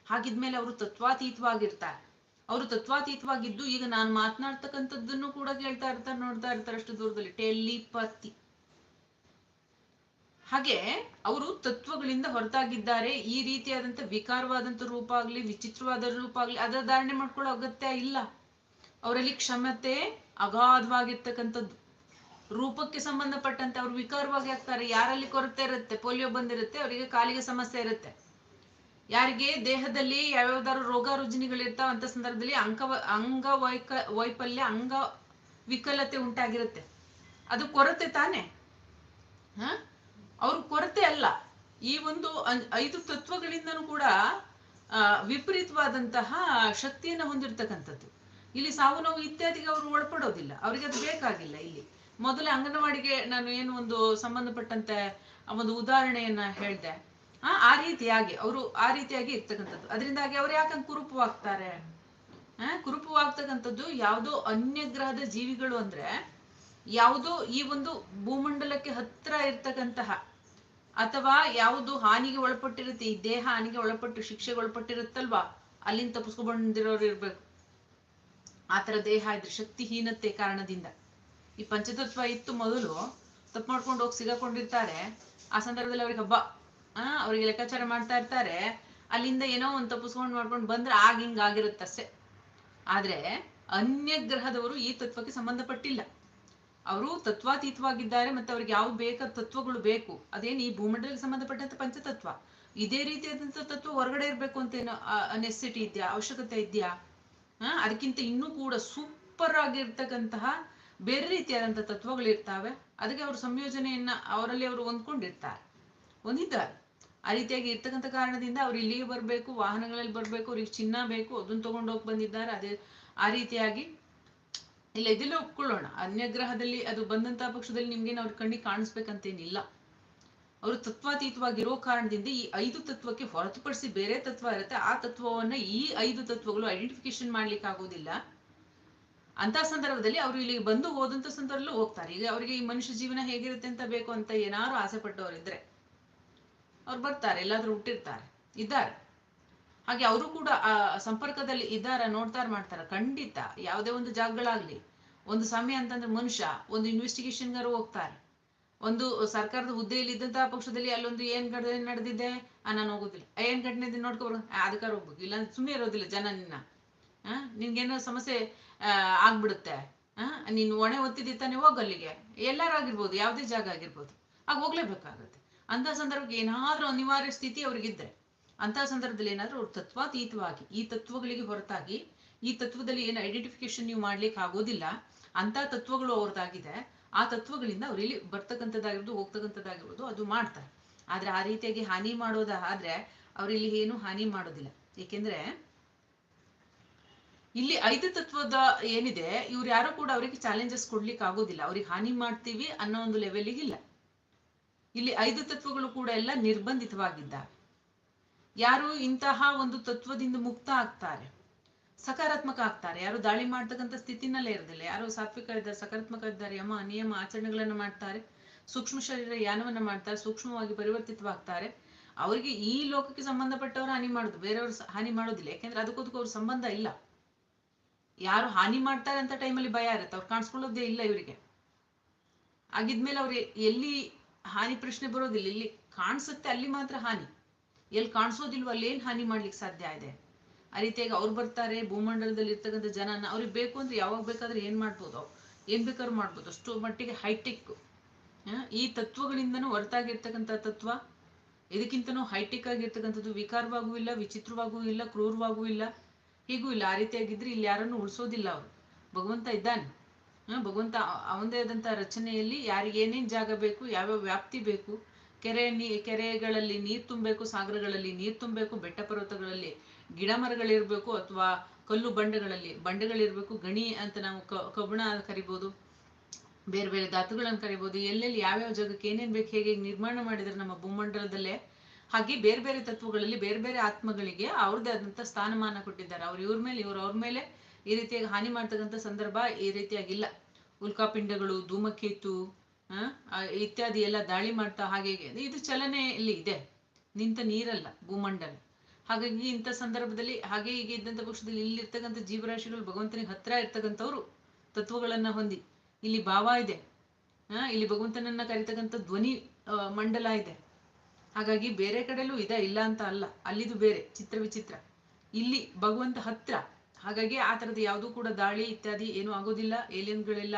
ಹಾಗಿದ್ಮೇಲೆ ಅವರು ತತ್ವಾತೀತವಾಗಿರ್ತಾರೆ. ಅವರು ತತ್ವಾತೀತವಾಗಿದ್ದು ಈಗ ನಾನು ಮಾತನಾಡ್ತಕ್ಕಂಥದ್ದನ್ನು ಕೂಡ ಕೇಳ್ತಾ ಇರ್ತಾರೆ, ನೋಡ್ತಾ ಇರ್ತಾರೆ ಅಷ್ಟು ದೂರದಲ್ಲಿ. ಟೆಲಿಪತಿ. ಹಾಗೆ ಅವರು ತತ್ವಗಳಿಂದ ಹೊರತಾಗಿದ್ದಾರೆ. ಈ ರೀತಿಯಾದಂತ ವಿಕಾರವಾದಂತ ರೂಪ ಆಗ್ಲಿ, ವಿಚಿತ್ರವಾದ ರೂಪ ಆಗ್ಲಿ, ಅದರ ಧಾರಣೆ ಮಾಡ್ಕೊಳ್ಳೋ ಅಗತ್ಯ ಇಲ್ಲ. ಅವರಲ್ಲಿ ಕ್ಷಮತೆ ಅಗಾಧವಾಗಿರ್ತಕ್ಕಂಥದ್ದು. ರೂಪಕ್ಕೆ ಸಂಬಂಧಪಟ್ಟಂತೆ ಅವ್ರು ವಿಕಾರವಾಗಿ ಆಗ್ತಾರೆ. ಯಾರಲ್ಲಿ ಕೊರತೆ ಇರುತ್ತೆ? ಪೋಲಿಯೋ ಬಂದಿರುತ್ತೆ, ಅವರಿಗೆ ಕಾಲಿಗೆ ಸಮಸ್ಯೆ ಇರುತ್ತೆ. ಯಾರಿಗೆ ದೇಹದಲ್ಲಿ ಯಾವ್ಯಾವ್ದಾರು ರೋಗ ರುಜಿನಿಗಳಿರ್ತಾವ ಅಂತ ಸಂದರ್ಭದಲ್ಲಿ ಅಂಕ ಅಂಗ ವೈಕ ವೈಫಲ್ಯ, ಅಂಗ ವಿಕಲತೆ ಉಂಟಾಗಿರುತ್ತೆ. ಅದು ಕೊರತೆ ತಾನೆ? ಹ? ಅವ್ರ ಕೊರತೆ ಅಲ್ಲ. ಈ ಒಂದು ಐದು ತತ್ವಗಳಿಂದನು ಕೂಡ ವಿಪರೀತವಾದಂತಹ ಶಕ್ತಿಯನ್ನ ಹೊಂದಿರತಕ್ಕಂಥದ್ದು. ಇಲ್ಲಿ ಸಾವು ನೋವು ಇತ್ಯಾದಿಗೆ ಅವರು ಒಳಪಡೋದಿಲ್ಲ. ಅವರಿಗೆ ಅದು ಬೇಕಾಗಿಲ್ಲ ಇಲ್ಲಿ. ಮೊದಲೇ ಅಂಗನವಾಡಿಗೆ ನಾನು ಏನು ಒಂದು ಸಂಬಂಧಪಟ್ಟಂತೆ ಒಂದು ಉದಾಹರಣೆಯನ್ನ ಹೇಳ್ದೆ. ಆ ರೀತಿಯಾಗಿ, ಅವರು ಆ ರೀತಿಯಾಗಿ ಇರ್ತಕ್ಕಂಥದ್ದು. ಅದರಿಂದಾಗಿ ಅವ್ರು ಯಾಕಂದ್ ಕುರುಪವಾಗ್ತಾರೆ? ಆ, ಕುರುಪವಾಗ್ತಕ್ಕಂಥದ್ದು ಯಾವುದೋ ಅನ್ಯ ಗ್ರಹದ ಜೀವಿಗಳು ಅಂದ್ರೆ ಯಾವುದೋ ಈ ಒಂದು ಭೂಮಂಡಲಕ್ಕೆ ಹತ್ರ ಇರ್ತಕ್ಕಂತಹ ಅಥವಾ ಯಾವುದು ಹಾನಿಗೆ ಒಳಪಟ್ಟಿರುತ್ತೆ, ಈ ದೇಹ ಹಾನಿಗೆ ಒಳಪಟ್ಟು, ಶಿಕ್ಷೆಗೆ ಒಳಪಟ್ಟಿರುತ್ತಲ್ವಾ? ಅಲ್ಲಿಂದ ತಪ್ಪಿಸ್ಕೊಂಡಿರೋರು ಇರ್ಬೇಕು. ಆತರ ದೇಹ ಇದ್ರೆ ಶಕ್ತಿಹೀನತೆ ಕಾರಣದಿಂದ. ಈ ಪಂಚತತ್ವ ಇತ್ತು ಮೊದಲು, ತಪ್ಪು ಮಾಡ್ಕೊಂಡು ಹೋಗಿ ಸಿಗಕೊಂಡಿರ್ತಾರೆ. ಆ ಸಂದರ್ಭದಲ್ಲಿ ಅವ್ರಿಗೆ ಹಬ್ಬ. ಆ ಅವ್ರಿಗೆ ಲೆಕ್ಕಾಚಾರ ಮಾಡ್ತಾ ಇರ್ತಾರೆ. ಅಲ್ಲಿಂದ ಏನೋ ಒಂದು ತಪ್ಪಿಸ್ಕೊಂಡು ಮಾಡ್ಕೊಂಡು ಬಂದ್ರೆ ಆಗ ಹಿಂಗ್ ಆಗಿರುತ್ತಷ್ಟೇ. ಆದ್ರೆ ಅನ್ಯ ಗ್ರಹದವರು ಈ ತತ್ವಕ್ಕೆ ಸಂಬಂಧಪಟ್ಟಿಲ್ಲ. ಅವರು ತತ್ವಾತೀತವಾಗಿದ್ದಾರೆ ಮತ್ತೆ ಅವ್ರಿಗೆ ಯಾವ ಬೇಕಾದ ತತ್ವಗಳು ಬೇಕು? ಅದೇನು ಈ ಭೂಮಂಡಲಕ್ಕೆ ಸಂಬಂಧಪಟ್ಟಂತ ಪಂಚತತ್ವ? ಇದೇ ರೀತಿಯಾದಂತ ತತ್ವ ಹೊರಗಡೆ ಇರ್ಬೇಕು ಅಂತ ಏನೋ ನೆಸೆಸಿಟಿ ಇದೆಯಾ? ಅವಶ್ಯಕತೆ ಇದೆಯಾ? ಹಾ ಅದಕ್ಕಿಂತ ಇನ್ನೂ ಕೂಡ ಸೂಪರ್ ಆಗಿರ್ತಕ್ಕಂತಹ ಬೇರೆ ರೀತಿಯಾದಂತಹ ತತ್ವಗಳು ಇರ್ತಾವೆ ಅದಕ್ಕೆ ಅವ್ರ ಸಂಯೋಜನೆಯನ್ನ ಅವರಲ್ಲಿ ಅವರು ಹೊಂದ್ಕೊಂಡಿರ್ತಾರೆ. ಹೊಂದಿದ್ದಾರೆ. ಆ ರೀತಿಯಾಗಿ ಇರ್ತಕ್ಕಂಥ ಕಾರಣದಿಂದ ಅವ್ರು ಇಲ್ಲಿಗೆ ಬರಬೇಕು, ವಾಹನಗಳಲ್ಲಿ ಬರಬೇಕು, ಅವ್ರಿಗೆ ಚಿನ್ನ ಬೇಕು, ಅದನ್ನ ತಗೊಂಡು ಹೋಗಿ ಬಂದಿದ್ದಾರೆ. ಅದೇ ಆ ರೀತಿಯಾಗಿ ಇಲ್ಲ, ಇದೆಲ್ಲ ಒಪ್ಕೊಳ್ಳೋಣ. ಅನ್ಯಗ್ರಹದಲ್ಲಿ ಅದು ಬಂದಂತ ಪಕ್ಷದಲ್ಲಿ ನಿಮ್ಗೇನು ಅವ್ರ ಕಣ್ಣಿಗೆ ಕಾಣಿಸ್ಬೇಕಂತೇನಿಲ್ಲ. ಅವರು ತತ್ವಾತೀತವಾಗಿರೋ ಕಾರಣದಿಂದ ಈ ಐದು ತತ್ವಕ್ಕೆ ಹೊರತುಪಡಿಸಿ ಬೇರೆ ತತ್ವ ಇರುತ್ತೆ. ಆ ತತ್ವವನ್ನ ಈ ಐದು ತತ್ವಗಳು ಐಡೆಂಟಿಫಿಕೇಶನ್ ಮಾಡ್ಲಿಕ್ಕೆ ಆಗೋದಿಲ್ಲ ಅಂತ ಸಂದರ್ಭದಲ್ಲಿ ಅವರು ಇಲ್ಲಿಗೆ ಬಂದು ಹೋದಂತ ಸಂದರ್ಭದಲ್ಲೂ ಹೋಗ್ತಾರೆ. ಈಗ ಅವರಿಗೆ ಈ ಮನುಷ್ಯ ಜೀವನ ಹೇಗಿರುತ್ತೆ ಅಂತ ಬೇಕು ಅಂತ ಏನಾರು ಆಸೆ ಪಟ್ಟವರಿದ್ರೆ ಅವ್ರು ಬರ್ತಾರೆ, ಎಲ್ಲಾದ್ರೂ ಹುಟ್ಟಿರ್ತಾರೆ, ಇದ್ದಾರೆ. ಹಾಗೆ ಅವರು ಕೂಡ, ಆ, ಸಂಪರ್ಕದಲ್ಲಿ ಇದ್ದಾರ, ನೋಡ್ತಾರ, ಮಾಡ್ತಾರ, ಖಂಡಿತ. ಯಾವುದೇ ಒಂದು ಜಾಗಗಳಾಗ್ಲಿ, ಒಂದು ಸಮಯ ಅಂತಂದ್ರೆ ಮನುಷ್ಯ, ಒಂದು ಇನ್ವೆಸ್ಟಿಗೇಷನ್ಗಾರು ಹೋಗ್ತಾರೆ. ಒಂದು ಸರ್ಕಾರದ ಹುದ್ದೆಯಲ್ಲಿ ಇದ್ದಂತಹ ಪಕ್ಷದಲ್ಲಿ ಅಲ್ಲೊಂದು ಏನ್ ಘಟನೆ ನಡೆದಿದೆ, ಆ, ನಾನು ಹೋಗೋದಿಲ್ಲ. ಏನ್ ಘಟನೆ ನೋಡ್ಕೊಬರು ಅದಕ್ಕಾರ ಹೋಗ್ಬೇಕು. ಇಲ್ಲ ಸುಮ್ಮನೆ ಇರೋದಿಲ್ಲ ಜನ ನಿನ್ನ. ಆ, ನಿನ್ಗೇನೋ ಸಮಸ್ಯೆ ಆಗ್ಬಿಡುತ್ತೆ. ಆ, ನೀನು ಒಣೆ ಒತ್ತಿದ್ದಿ ತಾನೆ ಹೋಗ್ ಅಲ್ಲಿಗೆ. ಎಲ್ಲಾರಾಗಿರ್ಬೋದು ಯಾವುದೇ ಜಾಗ ಆಗಿರ್ಬೋದು. ಆಗ ಹೋಗ್ಲೇಬೇಕಾಗತ್ತೆ. ಅಂತ ಸಂದರ್ಭಕ್ಕೆ ಏನಾದ್ರೂ ಅನಿವಾರ್ಯ ಸ್ಥಿತಿ ಅವ್ರಿಗಿದ್ರೆ ಅಂತ ಸಂದರ್ಭದಲ್ಲಿ ಏನಾದ್ರೂ ಅವ್ರು ತತ್ವಾತೀತವಾಗಿ, ಈ ತತ್ವಗಳಿಗೆ ಹೊರತಾಗಿ, ಈ ತತ್ವದಲ್ಲಿ ಏನು ಐಡೆಂಟಿಫಿಕೇಶನ್ ನೀವು ಮಾಡ್ಲಿಕ್ಕೆ ಆಗೋದಿಲ್ಲ ಅಂತ ತತ್ವಗಳು ಅವ್ರದ್ದಾಗಿದೆ, ಆ ತತ್ವಗಳಿಂದ ಅವ್ರು ಇಲ್ಲಿ ಬರ್ತಕ್ಕಂಥದ್ದಾಗಿರ್ಬೋದು, ಹೋಗ್ತಕ್ಕಂಥದ್ದಾಗಿರ್ಬೋದು, ಅದು ಮಾಡ್ತಾರೆ. ಆದ್ರೆ ಆ ರೀತಿಯಾಗಿ ಹಾನಿ ಮಾಡೋದ ಆದ್ರೆ ಅವ್ರು ಇಲ್ಲಿ ಏನು ಹಾನಿ ಮಾಡೋದಿಲ್ಲ. ಏಕೆಂದ್ರೆ ಇಲ್ಲಿ ಐದು ತತ್ವದ ಏನಿದೆ, ಇವ್ರು ಯಾರು ಕೂಡ ಅವರಿಗೆ ಚಾಲೆಂಜಸ್ ಕೊಡ್ಲಿಕ್ಕೆ ಆಗೋದಿಲ್ಲ. ಅವ್ರಿಗೆ ಹಾನಿ ಮಾಡ್ತೀವಿ ಅನ್ನೋ ಒಂದು ಲೆವೆಲ್ಗೆ ಇಲ್ಲ. ಇಲ್ಲಿ ಐದು ತತ್ವಗಳು ಕೂಡ ಎಲ್ಲ ನಿರ್ಬಂಧಿತವಾಗಿದ್ದಾವೆ. ಯಾರು ಇಂತಹ ಒಂದು ತತ್ವದಿಂದ ಮುಕ್ತ ಆಗ್ತಾರೆ? ಸಕಾರಾತ್ಮಕ ಆಗ್ತಾರೆ. ಯಾರು ದಾಳಿ ಮಾಡ್ತಕ್ಕಂಥ ಸ್ಥಿತಿನಲ್ಲೇ ಇರೋದಿಲ್ಲ. ಯಾರು ಸಾತ್ವಿಕ ಇದ್ದಾರೆ ಸಕಾರಾತ್ಮಕ ಇದ್ದಾರೆ ಯಮ, ನಿಯಮ, ಆಚರಣೆಗಳನ್ನ ಮಾಡ್ತಾರೆ, ಸೂಕ್ಷ್ಮ ಶರೀರ ಯಾನವನ್ನ ಮಾಡ್ತಾರೆ, ಸೂಕ್ಷ್ಮವಾಗಿ ಪರಿವರ್ತಿತವಾಗ್ತಾರೆ. ಅವರಿಗೆ ಈ ಲೋಕಕ್ಕೆ ಸಂಬಂಧಪಟ್ಟವರು ಹಾನಿ ಮಾಡುದು. ಬೇರೆಯವರು ಹಾನಿ ಮಾಡೋದಿಲ್ಲ. ಯಾಕೆಂದ್ರೆ ಅದಕ್ಕೋದಕ್ಕೂ ಅವ್ರ ಸಂಬಂಧ ಇಲ್ಲ. ಯಾರು ಹಾನಿ ಮಾಡ್ತಾರೆ ಅಂತ ಟೈಮಲ್ಲಿ ಭಯ ಇರುತ್ತೆ. ಅವ್ರು ಕಾಣಿಸ್ಕೊಳ್ಳೋದೇ ಇಲ್ಲ ಇವರಿಗೆ. ಆಗಿದ್ಮೇಲೆ ಅವ್ರು ಎಲ್ಲಿ ಹಾನಿ ಪ್ರಶ್ನೆ ಬರೋದಿಲ್ಲ. ಇಲ್ಲಿ ಕಾಣಿಸುತ್ತೆ ಅಲ್ಲಿ ಮಾತ್ರ ಹಾನಿ. ಎಲ್ಲಿ ಕಾಣಿಸೋದಿಲ್ವ ಅಲ್ಲಿ ಏನ್ ಹಾನಿ ಮಾಡ್ಲಿಕ್ಕೆ ಸಾಧ್ಯ ಇದೆ? ಆ ರೀತಿಯಾಗಿ ಅವ್ರು ಬರ್ತಾರೆ, ಭೂಮಂಡಲದಲ್ಲಿ ಇರ್ತಕ್ಕಂಥ ಜನನ, ಅವ್ರಿಗೆ ಬೇಕು ಅಂದ್ರೆ ಯಾವಾಗ ಬೇಕಾದ್ರೆ ಏನ್ ಮಾಡ್ಬೋದು? ಏನ್ ಬೇಕಾದ್ರೂ ಮಾಡ್ಬೋದು. ಅಷ್ಟು ಮಟ್ಟಿಗೆ ಹೈಟೆಕ್ ಈ ತತ್ವಗಳಿಂದನೂ ಹೊರತಾಗಿರ್ತಕ್ಕಂಥ ತತ್ವ. ಇದಕ್ಕಿಂತನೂ ಹೈಟೆಕ್ ಆಗಿರ್ತಕ್ಕಂಥದ್ದು ವಿಕಾರವಾಗೂ ಇಲ್ಲ, ವಿಚಿತ್ರವಾಗೂ ಇಲ್ಲ, ಕ್ರೂರವಾಗೂ ಇಲ್ಲ, ಹೀಗೂ ಇಲ್ಲ. ಆ ರೀತಿಯಾಗಿದ್ರೆ ಇಲ್ಲಿ ಯಾರನ್ನು ಉಳಿಸೋದಿಲ್ಲ ಅವರು. ಭಗವಂತ ಇದ್ದಾನೆ. ಭಗವಂತ ಅವಂದೇ ಆದಂತಹ ರಚನೆಯಲ್ಲಿ ಯಾರಿಗೆ ಏನೇನ್ ಜಾಗ ಬೇಕು, ಯಾವ್ಯಾವ ವ್ಯಾಪ್ತಿ ಬೇಕು, ಕೆರೆ ನೀ ಕೆರೆಗಳಲ್ಲಿ ನೀರ್ ತುಂಬಬೇಕು, ಸಾಗರಗಳಲ್ಲಿ ನೀರ್ ತುಂಬಬೇಕು, ಬೆಟ್ಟ ಪರ್ವತಗಳಲ್ಲಿ ಗಿಡ ಮರಗಳಿರ್ಬೇಕು ಅಥವಾ ಕಲ್ಲು ಬಂಡೆಗಳಲ್ಲಿ, ಬಂಡೆಗಳಿರ್ಬೇಕು ಗಣಿ ಅಂತ ನಾವು ಕಬ್ಬಣ ಕರಿಬೋದು, ಬೇರೆ ಬೇರೆ ಧಾತುಗಳನ್ನು ಕರಿಬೋದು, ಎಲ್ಲೆಲ್ಲಿ ಯಾವ್ಯಾವ ಜಾಗಕ್ಕೆ ಏನೇನ್ ಬೇಕು, ಹೇಗೆ ಹೇಗೆ ನಿರ್ಮಾಣ ಮಾಡಿದ್ರೆ ನಮ್ಮ ಭೂಮಂಡಲದಲ್ಲೇ, ಹಾಗೆ ಬೇರೆ ಬೇರೆ ತತ್ವಗಳಲ್ಲಿ, ಬೇರೆ ಬೇರೆ ಆತ್ಮಗಳಿಗೆ ಅವ್ರದ್ದೇ ಆದಂಥ ಸ್ಥಾನಮಾನ ಕೊಟ್ಟಿದ್ದಾರೆ. ಅವ್ರು ಇವ್ರ ಮೇಲೆ, ಇವ್ರು ಅವ್ರ ಮೇಲೆ ಈ ರೀತಿಯಾಗಿ ಹಾನಿ ಮಾಡ್ತಕ್ಕಂಥ ಸಂದರ್ಭ ಈ ರೀತಿಯಾಗಿಲ್ಲ. ಉಲ್ಕಾಪಿಂಡಗಳು, ಧೂಮಕೇತು ಇತ್ಯಾದಿ ಎಲ್ಲ ದಾಳಿ ಮಾಡ್ತಾ ಹಾಗೆ. ಇದು ಚಲನೆಯಲ್ಲಿ ಇದೆ. ನಿಂತ ನೀರಲ್ಲ ಭೂಮಂಡಲ. ಹಾಗಾಗಿ ಇಂಥ ಸಂದರ್ಭದಲ್ಲಿ ಹಾಗೆ ಹೀಗೆ ಇದ್ದಂಥ ಪಕ್ಷದಲ್ಲಿ ಇಲ್ಲಿರ್ತಕ್ಕಂಥ ಜೀವರಾಶಿಗಳು ಭಗವಂತನಿಗೆ ಹತ್ರ ಇರ್ತಕ್ಕಂಥವ್ರು ತತ್ವಗಳನ್ನ ಹೊಂದಿ. ಇಲ್ಲಿ ಭಾವ ಇದೆ. ಇಲ್ಲಿ ಭಗವಂತನನ್ನ ಕರಿತಕ್ಕಂಥ ಧ್ವನಿ ಮಂಡಲ ಇದೆ. ಹಾಗಾಗಿ ಬೇರೆ ಕಡೆಲೂ ಇದೆ, ಇಲ್ಲ ಅಂತ ಅಲ್ಲ. ಅಲ್ಲಿದು ಬೇರೆ, ಚಿತ್ರ ವಿಚಿತ್ರ. ಇಲ್ಲಿ ಭಗವಂತ ಹತ್ರ ಹಾಗಾಗಿ ಆ ಥರದ ಯಾವುದು ಕೂಡ ದಾಳಿ ಇತ್ಯಾದಿ ಏನು ಆಗೋದಿಲ್ಲ. ಏಲಿಯನ್ಗಳೆಲ್ಲ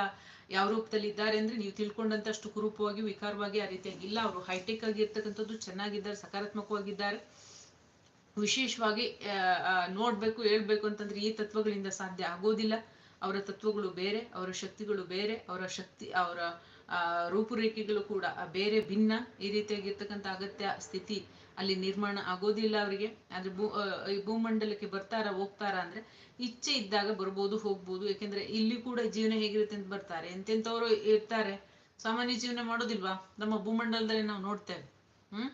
ಯಾವ ರೂಪದಲ್ಲಿ ಇದ್ದಾರೆ ಅಂದ್ರೆ ನೀವು ತಿಳ್ಕೊಂಡಂತಷ್ಟು ಕುರೂಪವಾಗಿ, ವಿಕಾರವಾಗಿ ಆ ರೀತಿಯಾಗಿ ಇಲ್ಲ. ಅವರು ಹೈಟೆಕ್ ಆಗಿ ಇರ್ತಕ್ಕಂಥದ್ದು ಚೆನ್ನಾಗಿದ್ದಾರೆ, ಸಕಾರಾತ್ಮಕವಾಗಿದ್ದಾರೆ. ವಿಶೇಷವಾಗಿ ನೋಡಬೇಕು, ಹೇಳ್ಬೇಕು ಅಂತಂದ್ರೆ ಈ ತತ್ವಗಳಿಂದ ಸಾಧ್ಯ ಆಗೋದಿಲ್ಲ. ಅವರ ತತ್ವಗಳು ಬೇರೆ, ಅವರ ಶಕ್ತಿಗಳು ಬೇರೆ, ಅವರ ಶಕ್ತಿ, ಅವರ ರೂಪುರೇಖೆಗಳು ಕೂಡ ಬೇರೆ, ಭಿನ್ನ ಈ ರೀತಿಯಾಗಿರ್ತಕ್ಕಂಥ ಅಗತ್ಯ ಸ್ಥಿತಿ ಅಲ್ಲಿ ನಿರ್ಮಾಣ ಆಗೋದಿಲ್ಲ ಅವರಿಗೆ. ಆದ್ರೆ ಭೂ ಈ ಭೂಮಂಡಲಕ್ಕೆ ಬರ್ತಾರ, ಹೋಗ್ತಾರ ಅಂದ್ರೆ ಇಚ್ಛೆ ಇದ್ದಾಗ ಬರ್ಬೋದು, ಹೋಗ್ಬೋದು. ಯಾಕೆಂದ್ರೆ ಇಲ್ಲಿ ಕೂಡ ಜೀವನ ಹೇಗಿರುತ್ತೆ ಅಂತ ಬರ್ತಾರೆ. ಎಂತೆಂಥವ್ರು ಇರ್ತಾರೆ. ಸಾಮಾನ್ಯ ಜೀವನ ಮಾಡೋದಿಲ್ವಾ? ನಮ್ಮ ಭೂಮಂಡಲದಲ್ಲಿ ನಾವು ನೋಡ್ತೇವೆ. ಹ್ಮ್?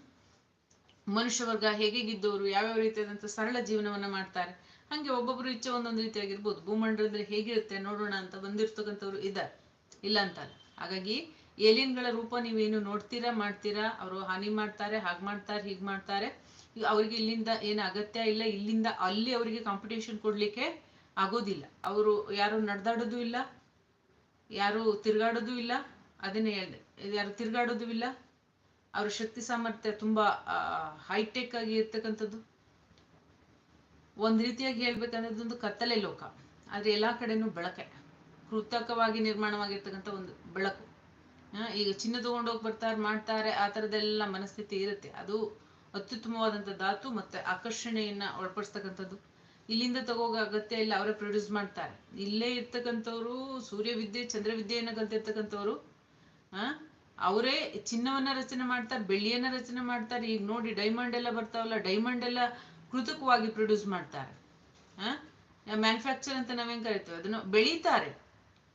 ಮನುಷ್ಯ ವರ್ಗ ಹೇಗಿದ್ದವರು ಯಾವ್ಯಾವ ರೀತಿಯಾದಂತಹ ಸರಳ ಜೀವನವನ್ನ ಮಾಡ್ತಾರೆ. ಹಂಗೆ ಒಬ್ಬೊಬ್ರು ಇಚ್ಛೆ ಒಂದೊಂದು ರೀತಿಯಾಗಿರ್ಬೋದು. ಭೂಮಂಡಲದಲ್ಲಿ ಹೇಗಿರುತ್ತೆ ನೋಡೋಣ ಅಂತ ಬಂದಿರ್ತಕ್ಕಂಥವ್ರು ಇದ್ದಾರೆ. ಇಲ್ಲ ಅಂತಲ್ಲ ಹಾಗಾಗಿ ಏಲಿಯನ್ಗಳ ರೂಪ ನೀವೇನು ನೋಡ್ತೀರಾ, ಮಾಡ್ತೀರಾ? ಅವರು ಹಾನಿ ಮಾಡ್ತಾರೆ, ಹಾಗೆ ಮಾಡ್ತಾರೆ, ಹೀಗೆ ಮಾಡ್ತಾರೆ. ಅವ್ರಿಗೆ ಇಲ್ಲಿಂದ ಏನು ಅಗತ್ಯ ಇಲ್ಲ, ಇಲ್ಲಿಂದ ಅಲ್ಲಿ ಅವರಿಗೆ ಕಾಂಪಿಟೇಷನ್ ಕೊಡ್ಲಿಕ್ಕೆ ಆಗೋದಿಲ್ಲ. ಅವರು ಯಾರು ನಡೆದಾಡೋದು ಇಲ್ಲ, ಯಾರು ತಿರುಗಾಡೋದು ಇಲ್ಲ, ಅದನ್ನೇ ಹೇಳಿದೆ. ಯಾರು ತಿರುಗಾಡೋದು ಇಲ್ಲ, ಅವ್ರ ಶಕ್ತಿ ಸಾಮರ್ಥ್ಯ ತುಂಬಾ ಹೈಟೆಕ್ ಆಗಿ ಇರ್ತಕ್ಕಂಥದ್ದು. ಒಂದ್ ರೀತಿಯಾಗಿ ಹೇಳ್ಬೇಕಂದ್ರೆ ಒಂದು ಕತ್ತಲೆ ಲೋಕ. ಆದ್ರೆ ಎಲ್ಲಾ ಕಡೆನೂ ಬೆಳಕೆ. ಕೃತಕವಾಗಿ ನಿರ್ಮಾಣವಾಗಿರ್ತಕ್ಕಂಥ ಒಂದು ಬೆಳಕು. ಈಗ ಚಿನ್ನ ತಗೊಂಡೋಗಿ ಬರ್ತಾರೆ, ಮಾಡ್ತಾರೆ, ಆ ಥರದ್ದೆಲ್ಲ ಮನಸ್ಥಿತಿ ಇರುತ್ತೆ. ಅದು ಅತ್ಯುತ್ತಮವಾದಂಥ ಧಾತು ಮತ್ತೆ ಆಕರ್ಷಣೆಯನ್ನ ಒಳಪಡಿಸ್ತಕ್ಕಂಥದ್ದು. ಇಲ್ಲಿಂದ ತಗೋಗ ಅಗತ್ಯ ಇಲ್ಲ, ಅವರೇ ಪ್ರೊಡ್ಯೂಸ್ ಮಾಡ್ತಾರೆ. ಇಲ್ಲೇ ಇರ್ತಕ್ಕಂಥವ್ರು ಸೂರ್ಯವಿದ್ಯೆ, ಚಂದ್ರವಿದ್ಯೆಯನ್ನ ಕಲ್ತಿರ್ತಕ್ಕಂಥವ್ರು ಆ ಅವರೇ ಚಿನ್ನವನ್ನ ರಚನೆ ಮಾಡ್ತಾರೆ, ಬೆಳ್ಳಿಯನ್ನ ರಚನೆ ಮಾಡ್ತಾರೆ. ಈಗ ನೋಡಿ ಡೈಮಂಡ್ ಎಲ್ಲ ಬರ್ತಾವಲ್ಲ ಡೈಮಂಡ್ ಎಲ್ಲ ಕೃತಕವಾಗಿ ಪ್ರೊಡ್ಯೂಸ್ ಮಾಡ್ತಾರೆ. ಮ್ಯಾನುಫ್ಯಾಕ್ಚರ್ ಅಂತ ನಾವೇನ್ ಕರಿತೇವೆ? ಅದನ್ನು ಬೆಳೀತಾರೆ.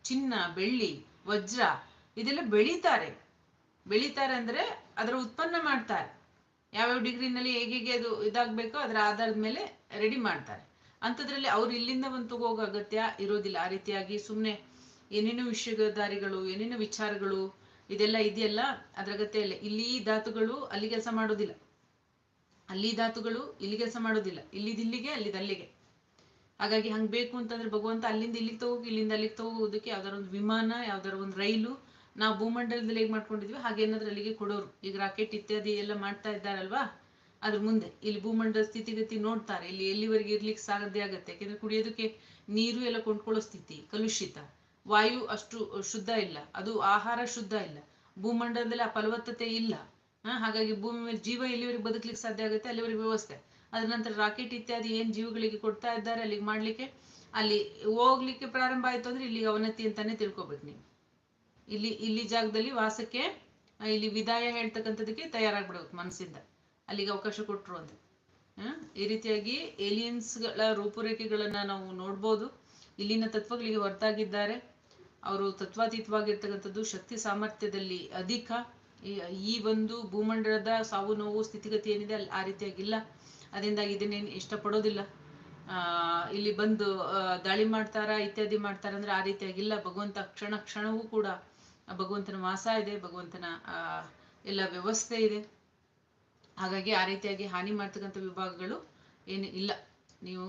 ಚಿನ್ನ, ಬೆಳ್ಳಿ, ವಜ್ರ ಇದೆಲ್ಲ ಬೆಳೀತಾರೆ. ಬೆಳೀತಾರೆ ಅಂದ್ರೆ ಅದರ ಉತ್ಪನ್ನ ಮಾಡ್ತಾರೆ. ಯಾವ್ಯಾವ ಡಿಗ್ರಿನಲ್ಲಿ ಹೇಗೆ ಅದು ಇದಾಗಬೇಕೋ ಅದರ ಆಧಾರದ ಮೇಲೆ ರೆಡಿ ಮಾಡ್ತಾರೆ. ಅಂಥದ್ರಲ್ಲಿ ಅವ್ರು ಇಲ್ಲಿಂದ ಒಂದು ತಗೋಗೋ ಅಗತ್ಯ ಇರೋದಿಲ್ಲ. ಆ ರೀತಿಯಾಗಿ ಸುಮ್ಮನೆ ಏನೇನು ವಿಷಯದಾರಿಗಳು, ಏನೇನು ವಿಚಾರಗಳು ಇದೆಲ್ಲ ಇದೆಯಲ್ಲ, ಅದ್ರ ಅಗತ್ಯ ಇಲ್ಲ. ಇಲ್ಲಿ ಧಾತುಗಳು ಅಲ್ಲಿ ಕೆಲಸ ಮಾಡೋದಿಲ್ಲ. ಅಲ್ಲಿ ಧಾತುಗಳು ಇಲ್ಲಿ ಕೆಲಸ ಮಾಡೋದಿಲ್ಲ. ಇಲ್ಲಿದ್ ಇಲ್ಲಿಗೆ, ಅಲ್ಲಿದ್ ಅಲ್ಲಿಗೆ. ಹಾಗಾಗಿ ಹಂಗ್ ಬೇಕು ಅಂತಂದ್ರೆ ಭಗವಂತ ಅಲ್ಲಿಂದ ಇಲ್ಲಿಗೆ ತಗೋಗಿ, ಇಲ್ಲಿಂದ ಅಲ್ಲಿಗೆ ತಗೋಗೋದಕ್ಕೆ ಯಾವ್ದಾರ ಒಂದು ವಿಮಾನ, ಯಾವ್ದಾರ ಒಂದು ರೈಲು ನಾವು ಭೂಮಂಡಲದಲ್ಲಿ ಹೇಗೆ ಮಾಡ್ಕೊಂಡಿದ್ವಿ? ಹಾಗೆ ಏನಾದ್ರೂ ಅಲ್ಲಿಗೆ ಕೊಡೋರು. ಈಗ ರಾಕೆಟ್ ಇತ್ಯಾದಿ ಎಲ್ಲ ಮಾಡ್ತಾ ಇದ್ದಾರಲ್ವಾ? ಅದ್ರ ಮುಂದೆ ಇಲ್ಲಿ ಭೂಮಂಡಲ ಸ್ಥಿತಿಗತಿ ನೋಡ್ತಾರೆ. ಇಲ್ಲಿ ಎಲ್ಲಿವರೆಗೆ ಇರ್ಲಿಕ್ಕೆ ಸಾಧ್ಯ ಆಗತ್ತೆ? ಯಾಕೆಂದ್ರೆ ಕುಡಿಯೋದಕ್ಕೆ ನೀರು ಎಲ್ಲ ಕೊಂಡ್ಕೊಳ್ಳೋ ಸ್ಥಿತಿ, ಕಲುಷಿತ. ವಾಯು ಅಷ್ಟು ಶುದ್ಧ ಇಲ್ಲ. ಅದು ಆಹಾರ ಶುದ್ಧ ಇಲ್ಲ. ಭೂಮಂಡಲದಲ್ಲಿ ಆ ಫಲವತ್ತತೆ ಇಲ್ಲ. ಹಾಗಾಗಿ ಭೂಮಿ ಮೇಲೆ ಜೀವ ಎಲ್ಲಿವರೆಗೆ ಬದುಕಲಿಕ್ಕೆ ಸಾಧ್ಯ ಆಗುತ್ತೆ? ಅಲ್ಲಿವರೆಗೆ ವ್ಯವಸ್ಥೆ. ಅದ್ರ ನಂತರ ರಾಕೆಟ್ ಇತ್ಯಾದಿ ಏನ್ ಜೀವಗಳಿಗೆ ಕೊಡ್ತಾ ಇದ್ದಾರೆ ಅಲ್ಲಿಗೆ ಮಾಡ್ಲಿಕ್ಕೆ? ಅಲ್ಲಿ ಹೋಗ್ಲಿಕ್ಕೆ ಪ್ರಾರಂಭ ಆಯ್ತು ಅಂದ್ರೆ ಇಲ್ಲಿಗೆ ಅವನತಿ ಅಂತಾನೆ ತಿಳ್ಕೊಬೇಕು ನೀವು. ಇಲ್ಲಿ ಇಲ್ಲಿ ಜಾಗದಲ್ಲಿ ವಾಸಕ್ಕೆ ಇಲ್ಲಿ ವಿದಾಯ ಹೇಳ್ತಕ್ಕಂಥದಕ್ಕೆ ತಯಾರಾಗ್ಬಿಡ್ಬೇಕು ಮನಸ್ಸಿಂದ. ಅಲ್ಲಿಗೆ ಅವಕಾಶ ಕೊಟ್ರು ಅಂತ? ಈ ರೀತಿಯಾಗಿ ಏಲಿಯನ್ಸ್ಗಳ ರೂಪುರೇಖೆಗಳನ್ನ ನಾವು ನೋಡ್ಬೋದು. ಇಲ್ಲಿನ ತತ್ವಗಳಿಗೆ ಹೊರತಾಗಿದ್ದಾರೆ. ಅವರು ತತ್ವಾತೀತವಾಗಿರ್ತಕ್ಕಂಥದ್ದು ಶಕ್ತಿ ಸಾಮರ್ಥ್ಯದಲ್ಲಿ ಅಧಿಕ. ಈ- ಒಂದು ಭೂಮಂಡಲದ ಸಾವು ನೋವು ಸ್ಥಿತಿಗತಿ ಏನಿದೆ ಅಲ್ಲಿ ಆ ರೀತಿಯಾಗಿಲ್ಲ. ಅದರಿಂದಾಗಿ ಇದನ್ನೇನು ಇಷ್ಟಪಡೋದಿಲ್ಲ. ಇಲ್ಲಿ ಬಂದು ದಾಳಿ ಮಾಡ್ತಾರ, ಇತ್ಯಾದಿ ಮಾಡ್ತಾರ ಅಂದ್ರೆ ಆ ರೀತಿಯಾಗಿಲ್ಲ. ಭಗವಂತ ಕ್ಷಣ ಕ್ಷಣವೂ ಕೂಡ ಭಗವಂತನ ವಾಸ ಇದೆ, ಭಗವಂತನ ಎಲ್ಲ ವ್ಯವಸ್ಥೆ ಇದೆ. ಹಾಗಾಗಿ ಆ ರೀತಿಯಾಗಿ ಹಾನಿ ಮಾಡ್ತಕ್ಕಂಥ ವಿಭಾಗಗಳು ಏನು ಇಲ್ಲ. ನೀವು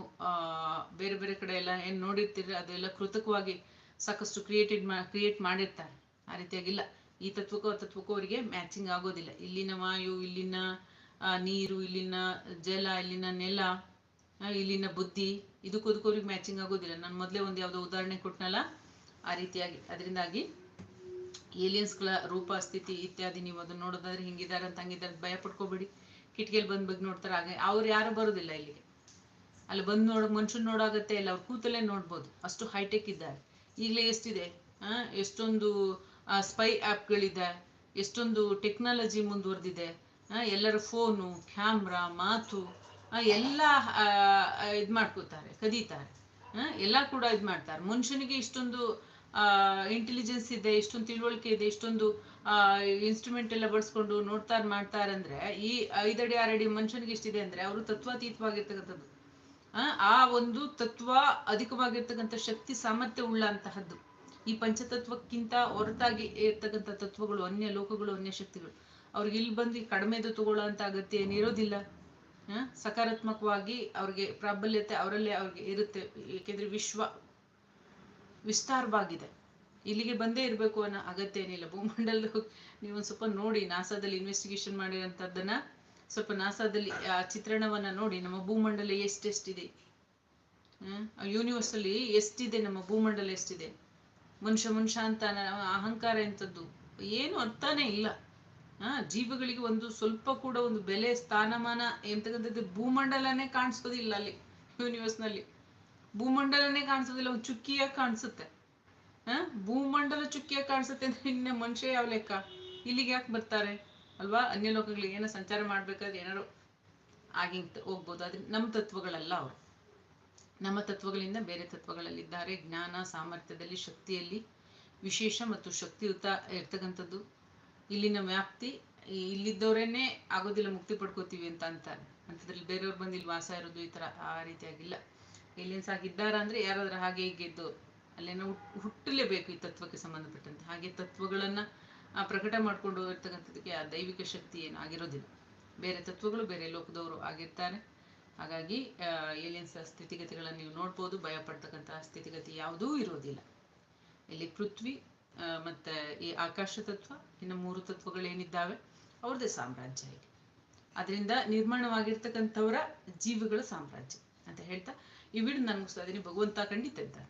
ಬೇರೆ ಬೇರೆ ಕಡೆ ಎಲ್ಲ ಏನು ನೋಡಿರ್ತೀರಿ, ಅದೆಲ್ಲ ಕೃತಕವಾಗಿ ಸಾಕಷ್ಟು ಕ್ರಿಯೇಟೆಡ್ ಮಾ ಕ್ರಿಯೇಟ್ ಮಾಡಿರ್ತಾರೆ. ಆ ರೀತಿಯಾಗಿಲ್ಲ ಈ ತತ್ವಕ್ಕೂ ಆ ತತ್ವಕ್ಕೂ ಅವರಿಗೆ ಮ್ಯಾಚಿಂಗ್ ಆಗೋದಿಲ್ಲ. ಇಲ್ಲಿನ ವಾಯು, ಇಲ್ಲಿನ ನೀರು, ಇಲ್ಲಿನ ಜಲ, ಇಲ್ಲಿನ ನೆಲ ಇಲ್ಲಿನ ಬುದ್ಧಿ ಇದಕ್ಕೂ ಅದಕ್ಕೂ ಅವ್ರಿಗೆ ಮ್ಯಾಚಿಂಗ್ ಆಗೋದಿಲ್ಲ ನಾನು ಮೊದಲೇ ಒಂದು ಯಾವುದೋ ಉದಾಹರಣೆ ಕೊಟ್ಟನಲ್ಲ ಆ ರೀತಿಯಾಗಿ ಅದರಿಂದಾಗಿ ಏಲಿಯನ್ಸ್ಗಳ ರೂಪ ಸ್ಥಿತಿ ಇತ್ಯಾದಿ ನೀವು ಅದನ್ನ ನೋಡೋದಾದ್ರೆ ಹಿಂಗಿದ್ದಾರೆ ಅಂತ ಹಂಗಿದ್ದಾರೆ ಭಯ ಪಡ್ಕೋಬೇಡಿ ಕಿಟಕಿಯಲ್ಲಿ ಬಂದ್ ಬಗ್ಗೆ ನೋಡ್ತಾರೆ ಹಾಗೆ. ಅವ್ರು ಯಾರು ಬರೋದಿಲ್ಲ ಇಲ್ಲಿಗೆ. ಅಲ್ಲಿ ಬಂದು ನೋಡೋ ಮನುಷ್ಯನ್ ನೋಡಾಗತ್ತೆ ಇಲ್ಲ ಅವ್ರು ಕೂತಲ್ಲೇ ನೋಡ್ಬೋದು. ಅಷ್ಟು ಹೈಟೆಕ್ ಇದ್ದಾರೆ. ಈಗಲೇ ಎಷ್ಟಿದೆ? ಆ, ಎಷ್ಟೊಂದು ಸ್ಪೈ ಆ್ಯಪ್ಗಳಿದೆ ಎಷ್ಟೊಂದು ಟೆಕ್ನಾಲಜಿ ಮುಂದುವರೆದಿದೆ. ಎಲ್ಲರ ಫೋನು ಕ್ಯಾಮ್ರಾ ಮಾತು ಎಲ್ಲ ಇದು ಮಾಡ್ಕೋತಾರೆ ಕದೀತಾರೆ. ಎಲ್ಲ ಕೂಡ ಇದು ಮಾಡ್ತಾರೆ. ಮನುಷ್ಯನಿಗೆ ಇಷ್ಟೊಂದು ಇಂಟೆಲಿಜೆನ್ಸ್ ಇದೆ ಇಷ್ಟೊಂದು ತಿಳುವಳಿಕೆ ಇದೆ ಇಷ್ಟೊಂದು ಇನ್ಸ್ಟ್ರೂಮೆಂಟ್ ಎಲ್ಲ ಬಳಸ್ಕೊಂಡು ನೋಡ್ತಾರೆ ಮಾಡ್ತಾರೆ ಅಂದ್ರೆ ಈ ಐದಡಿ ಆರಡಿ ಮನುಷ್ಯನಿಗೆ ಎಷ್ಟಿದೆ ಅಂದ್ರೆ ಅವರು ತತ್ವಾತೀತವಾಗಿರ್ತಕ್ಕಂಥದ್ದು. ಆ, ಒಂದು ತತ್ವ ಅಧಿಕವಾಗಿರ್ತಕ್ಕಂಥ ಶಕ್ತಿ ಸಾಮರ್ಥ್ಯ ಉಳ್ಳ ಅಂತಹದ್ದು. ಈ ಪಂಚತತ್ವಕ್ಕಿಂತ ಹೊರತಾಗಿ ಇರ್ತಕ್ಕಂಥ ತತ್ವಗಳು ಅನ್ಯ ಲೋಕಗಳು ಅನ್ಯ ಶಕ್ತಿಗಳು. ಅವ್ರಿಗೆ ಇಲ್ಲಿ ಬಂದು ಕಡಿಮೆದು ತಗೊಳ್ಳೋ ಅಂತ ಅಗತ್ಯ ಏನಿರೋದಿಲ್ಲ ಸಕಾರಾತ್ಮಕವಾಗಿ ಅವ್ರಿಗೆ ಪ್ರಾಬಲ್ಯತೆ ಅವರಲ್ಲೇ ಅವ್ರಿಗೆ ಇರುತ್ತೆ. ಏಕೆಂದ್ರೆ ವಿಶ್ವ ವಿಸ್ತಾರವಾಗಿದೆ. ಇಲ್ಲಿಗೆ ಬಂದೇ ಇರಬೇಕು ಅನ್ನೋ ಅಗತ್ಯ ಏನಿಲ್ಲ ಭೂಮಂಡಲದ ನೀವು ಒಂದು ಸ್ವಲ್ಪ ನೋಡಿ, ನಾಸಾದಲ್ಲಿ ಇನ್ವೆಸ್ಟಿಗೇಷನ್ ಮಾಡಿರೋಂಥದ್ದನ್ನ ಸ್ವಲ್ಪ ನಾಸಾದಲ್ಲಿ, ಆ, ಚಿತ್ರಣವನ್ನ ನೋಡಿ. ನಮ್ಮ ಭೂಮಂಡಲ ಎಷ್ಟೆಷ್ಟಿದೆ? ಯೂನಿವರ್ಸ್ ಅಲ್ಲಿ ಎಷ್ಟಿದೆ? ನಮ್ಮ ಭೂಮಂಡಲ ಎಷ್ಟಿದೆ? ಮನುಷ್ಯ ಮನುಷ್ಯ ಅಂತ ಅಹಂಕಾರ ಎಂಥದ್ದು ಏನು ಅರ್ಥನೇ ಇಲ್ಲ. ಆ, ಜೀವಗಳಿಗೆ ಒಂದು ಸ್ವಲ್ಪ ಕೂಡ ಒಂದು ಬೆಲೆ, ಸ್ಥಾನಮಾನ ಎಂತಕ್ಕಂಥದ್ದು ಭೂಮಂಡಲನೇ ಕಾಣಿಸೋದಿಲ್ಲ ಅಲ್ಲಿ ಯೂನಿವರ್ಸ್ನಲ್ಲಿ. ಭೂಮಂಡಲನೇ ಕಾಣಿಸೋದಿಲ್ಲ ಚುಕ್ಕಿಯಾಗಿ ಕಾಣಿಸುತ್ತೆ. ಆ ಭೂಮಂಡಲ ಚುಕ್ಕಿಯಾಗಿ ಕಾಣಿಸುತ್ತೆ ಅಂದ್ರೆ ಇನ್ನ ಮನುಷ್ಯ ಯಾವ ಲೆಕ್ಕ? ಇಲ್ಲಿಗೆ ಯಾಕೆ ಬರ್ತಾರೆ? ಅಲ್ವಾ? ಅನ್ಯ ಲೋಕಗಳಿಗೆ ಏನೋ ಸಂಚಾರ ಮಾಡ್ಬೇಕಾದ್ರೆ ಏನಾರು ಆಗಿ ಹೋಗ್ಬೋದು. ಆದ್ರೆ ನಮ್ಮ ತತ್ವಗಳಲ್ಲ ಅವರು. ನಮ್ಮ ತತ್ವಗಳಿಂದ ಬೇರೆ ತತ್ವಗಳಲ್ಲಿದ್ದಾರೆ. ಜ್ಞಾನ, ಸಾಮರ್ಥ್ಯದಲ್ಲಿ, ಶಕ್ತಿಯಲ್ಲಿ ವಿಶೇಷ ಮತ್ತು ಶಕ್ತಿಯುತ ಇರ್ತಕ್ಕಂಥದ್ದು. ಇಲ್ಲಿನ ವ್ಯಾಪ್ತಿ ಇಲ್ಲಿದ್ದವರೇನೆ ಆಗೋದಿಲ್ಲ, ಮುಕ್ತಿ ಪಡ್ಕೋತೀವಿ ಅಂತ ಅಂತಾರೆ. ಅಂಥದ್ರಲ್ಲಿ ಬೇರೆಯವ್ರು ಬಂದು ಇಲ್ಲಿ ವಾಸ ಇರೋದು ಈ ಥರ ಆ ರೀತಿಯಾಗಿಲ್ಲ ಏಲಿಯನ್ಸ್ ಆಗಿದ್ದಾರ ಅಂದ್ರೆ ಯಾರಾದ್ರೂ ಹಾಗೆ ಹೀಗೆ ಇದ್ದು ಅಲ್ಲೇನೋ ಹುಟ್- ಹುಟ್ಟಲೇಬೇಕು ಈ ತತ್ವಕ್ಕೆ ಸಂಬಂಧಪಟ್ಟಂತೆ. ಹಾಗೆ ತತ್ವಗಳನ್ನ ಪ್ರಕಟ ಮಾಡ್ಕೊಂಡು ಹೋಗಿರ್ತಕ್ಕಂಥದಕ್ಕೆ ಆ ದೈವಿಕ ಶಕ್ತಿ ಏನು ಆಗಿರೋದಿಲ್ಲ. ಬೇರೆ ತತ್ವಗಳು ಬೇರೆ ಲೋಕದವರು ಆಗಿರ್ತಾರೆ. ಹಾಗಾಗಿ ಏಲಿಯನ್ಸ್ ಸ್ಥಿತಿಗತಿಗಳನ್ನು ನೀವು ನೋಡ್ಬೋದು. ಭಯ ಪಡ್ತಕ್ಕಂತಹ ಸ್ಥಿತಿಗತಿ ಯಾವುದೂ ಇರೋದಿಲ್ಲ. ಇಲ್ಲಿ ಪೃಥ್ವಿ ಮತ್ತೆ ಈ ಆಕಾಶ ತತ್ವ, ಇನ್ನು ಮೂರು ತತ್ವಗಳೇನಿದ್ದಾವೆ, ಅವ್ರದ್ದೇ ಸಾಮ್ರಾಜ್ಯ ಅದರಿಂದ ನಿರ್ಮಾಣವಾಗಿರ್ತಕ್ಕಂಥವರ ಜೀವಿಗಳ ಸಾಮ್ರಾಜ್ಯ ಅಂತ ಹೇಳ್ತಾ ಈ ವಿಡಿಯೋ ನಾನು ಮುಗಿಸ್ತಾ ಭಗವಂತ ಖಂಡಿತ ಇದ್ದಾನೆ.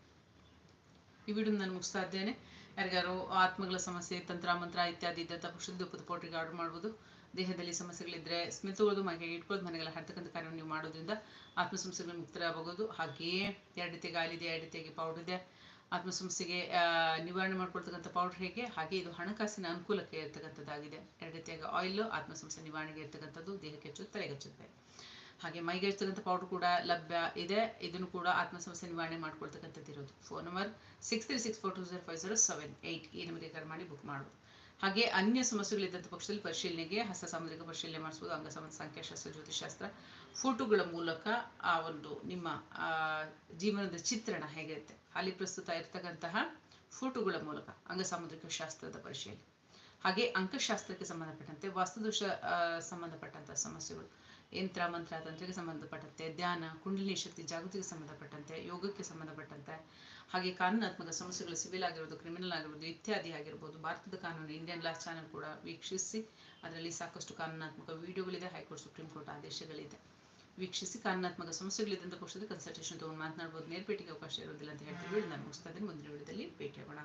ಈ ವಿಡಿಯೋ ನಾನು ಮುಗಿಸ್ತಾ ಇದ್ದೇನೆ. ಯಾರಿಗಾರು ಆತ್ಮಗಳ ಸಮಸ್ಯೆ ತಂತ್ರ ಮಂತ್ರ ಇತ್ಯಾದಿ ಇದ್ದಂಥ ಪದ ಪೌಡ್ರಿಗೆ ಆರ್ಡರ್ ಮಾಡ್ಬೋದು. ದೇಹದಲ್ಲಿ ಸಮಸ್ಯೆಗಳಿದ್ರೆ ಸ್ಮಿತುವುದು ಮನೆಗೆ ಇಟ್ಕೊಳ್ಳೋದು ಮನೆಗೆಲ್ಲ ಹರ್ತಕ್ಕಂಥ ಕಾರ್ಯವನ್ನು ನೀವು ಮಾಡೋದ್ರಿಂದ ಆತ್ಮ ಸಮಸ್ಯೆಗಳು ಮುಕ್ತರಾಗಬಹುದು. ಹಾಗೆಯೇ ಎರಡು ರೀತಿಯ ಗಾಲಿದೆ ಎರಡು ರೀತಿಯಾಗಿ ಪೌಡರ್ ಇದೆ. ಆತ್ಮ ಸಮಸ್ಯೆಗೆ ನಿವಾರಣೆ ಮಾಡ್ಕೊಳ್ತಕ್ಕಂಥ ಪೌಡರ್ ಹೇಗೆ? ಹಾಗೆ ಇದು ಹಣಕಾಸಿನ ಅನುಕೂಲಕ್ಕೆ ಇರ್ತಕ್ಕಂಥದ್ದಾಗಿದೆ. ಎರಡು ರೀತಿಯಾಗಿ ಆಯಿಲ್ ಆತ್ಮ ಸಮಸ್ಯೆ ನಿವಾರಣೆಗೆ ಇರ್ತಕ್ಕಂಥದ್ದು ದೇಹಕ್ಕೆ ಹಚ್ಚೋದು ತಲೆಗೆ ಹಚ್ಚುತ್ತೆ. ಹಾಗೆ ಮೈಗೆ ಹಚ್ಚಿದಂಥ ಪೌಡರ್ ಕೂಡ ಲಭ್ಯ ಇದೆ. ಇದನ್ನು ಕೂಡ ಆತ್ಮ ಸಮಸ್ಯೆ ನಿವಾರಣೆ ಮಾಡ್ಕೊಳ್ತಕ್ಕಂಥದ್ದು ಇರೋದು. Phone number six three six four two zero five zero seven eight ಈ ನಂಬರಿಗೆ ಕರೆ ಮಾಡಿ ಬುಕ್ ಮಾಡು ಹಾಗೆ ಅನ್ಯ ಸಮಸ್ಯೆಗಳಿದ್ದಂಥ ಪಕ್ಷದಲ್ಲಿ ಪರಿಶೀಲನೆಗೆ ಹಸ್ತ ಸಾಮುದ್ರಿಕ ಪರಿಶೀಲನೆ ಮಾಡಿಸ್ಬೋದು, ಅಂಗ ಸಂಬಂಧ ಸಂಖ್ಯಾಶಾಸ್ತ್ರ ಜ್ಯೋತಿಷಾಸ್ತ್ರ ಫೋಟೋಗಳ ಮೂಲಕ ಆ ಒಂದು ನಿಮ್ಮ ಜೀವನದ ಚಿತ್ರಣ ಹೇಗಿರುತ್ತೆ? ಅಲ್ಲಿ ಪ್ರಸ್ತುತ ಇರತಕ್ಕಂತಹ ಫೋಟೋಗಳ ಮೂಲಕ, ಅಂಗ ಸಾಮುದ್ರಿಕ ಶಾಸ್ತ್ರದ ಪರಿಶೀಲನೆ. ಹಾಗೆ ಅಂಕಶಾಸ್ತ್ರಕ್ಕೆ ಸಂಬಂಧಪಟ್ಟಂತೆ, ವಾಸ್ತುದೋಷ ಸಂಬಂಧಪಟ್ಟಂತಹ ಸಮಸ್ಯೆಗಳು. ಯಂತ್ರ ಮಂತ್ರ ತಂತ್ರಕ್ಕೆ ಸಂಬಂಧಪಟ್ಟಂತೆ, ಧ್ಯಾನ ಕುಂಡಲಿನಿ ಶಕ್ತಿ ಜಾಗೃತಿಗೆ ಸಂಬಂಧಪಟ್ಟಂತೆ, ಯೋಗಕ್ಕೆ ಸಂಬಂಧಪಟ್ಟಂತೆ, ಹಾಗೆ ಕಾನೂನಾತ್ಮಕ ಸಮಸ್ಯೆಗಳು ಸಿವಿಲ್ ಆಗಿರ್ಬೋದು, ಕ್ರಿಮಿನಲ್ ಆಗಿರ್ಬೋದು, ಇತ್ಯಾದಿ ಆಗಿರ್ಬೋದು, ಭಾರತದ ಕಾನೂನು, ಇಂಡಿಯನ್ ಲಾ ಚಾನೆಲ್ ಕೂಡ ವೀಕ್ಷಿಸಿ, ಅದರಲ್ಲಿ ಸಾಕಷ್ಟು ಕಾನೂನಾತ್ಮಕ ವಿಡಿಯೋಗಳಿದೆ, ಹೈಕೋರ್ಟ್, ಸುಪ್ರೀಂ ಕೋರ್ಟ್ ಆದೇಶಗಳಿದೆ. ವೀಕ್ಷಿಸಿ ಕಾನೂನಾತ್ಮಕ ಸಮಸ್ಯೆಗಳಿದ್ದಂಥ ಕೋಶದ ಕನ್ಸಲ್ಟೇಷನ್ ತಗೊಂಡು ಮಾತನಾಡ್ಬೋದು ನೇರ್ಪೇಟಿಗೆ ಅವಕಾಶ ಇರೋದಿಲ್ಲ ಅಂತ ಹೇಳ್ತೀವಿ ನಾನು ಮುಗಿಸ್ತಾ ಇದ್ದೀನಿ, ಮುಂದಿನ ವಿಡಿಯೋದಲ್ಲಿ ಭೇಟಿಯಾಗೋಣ.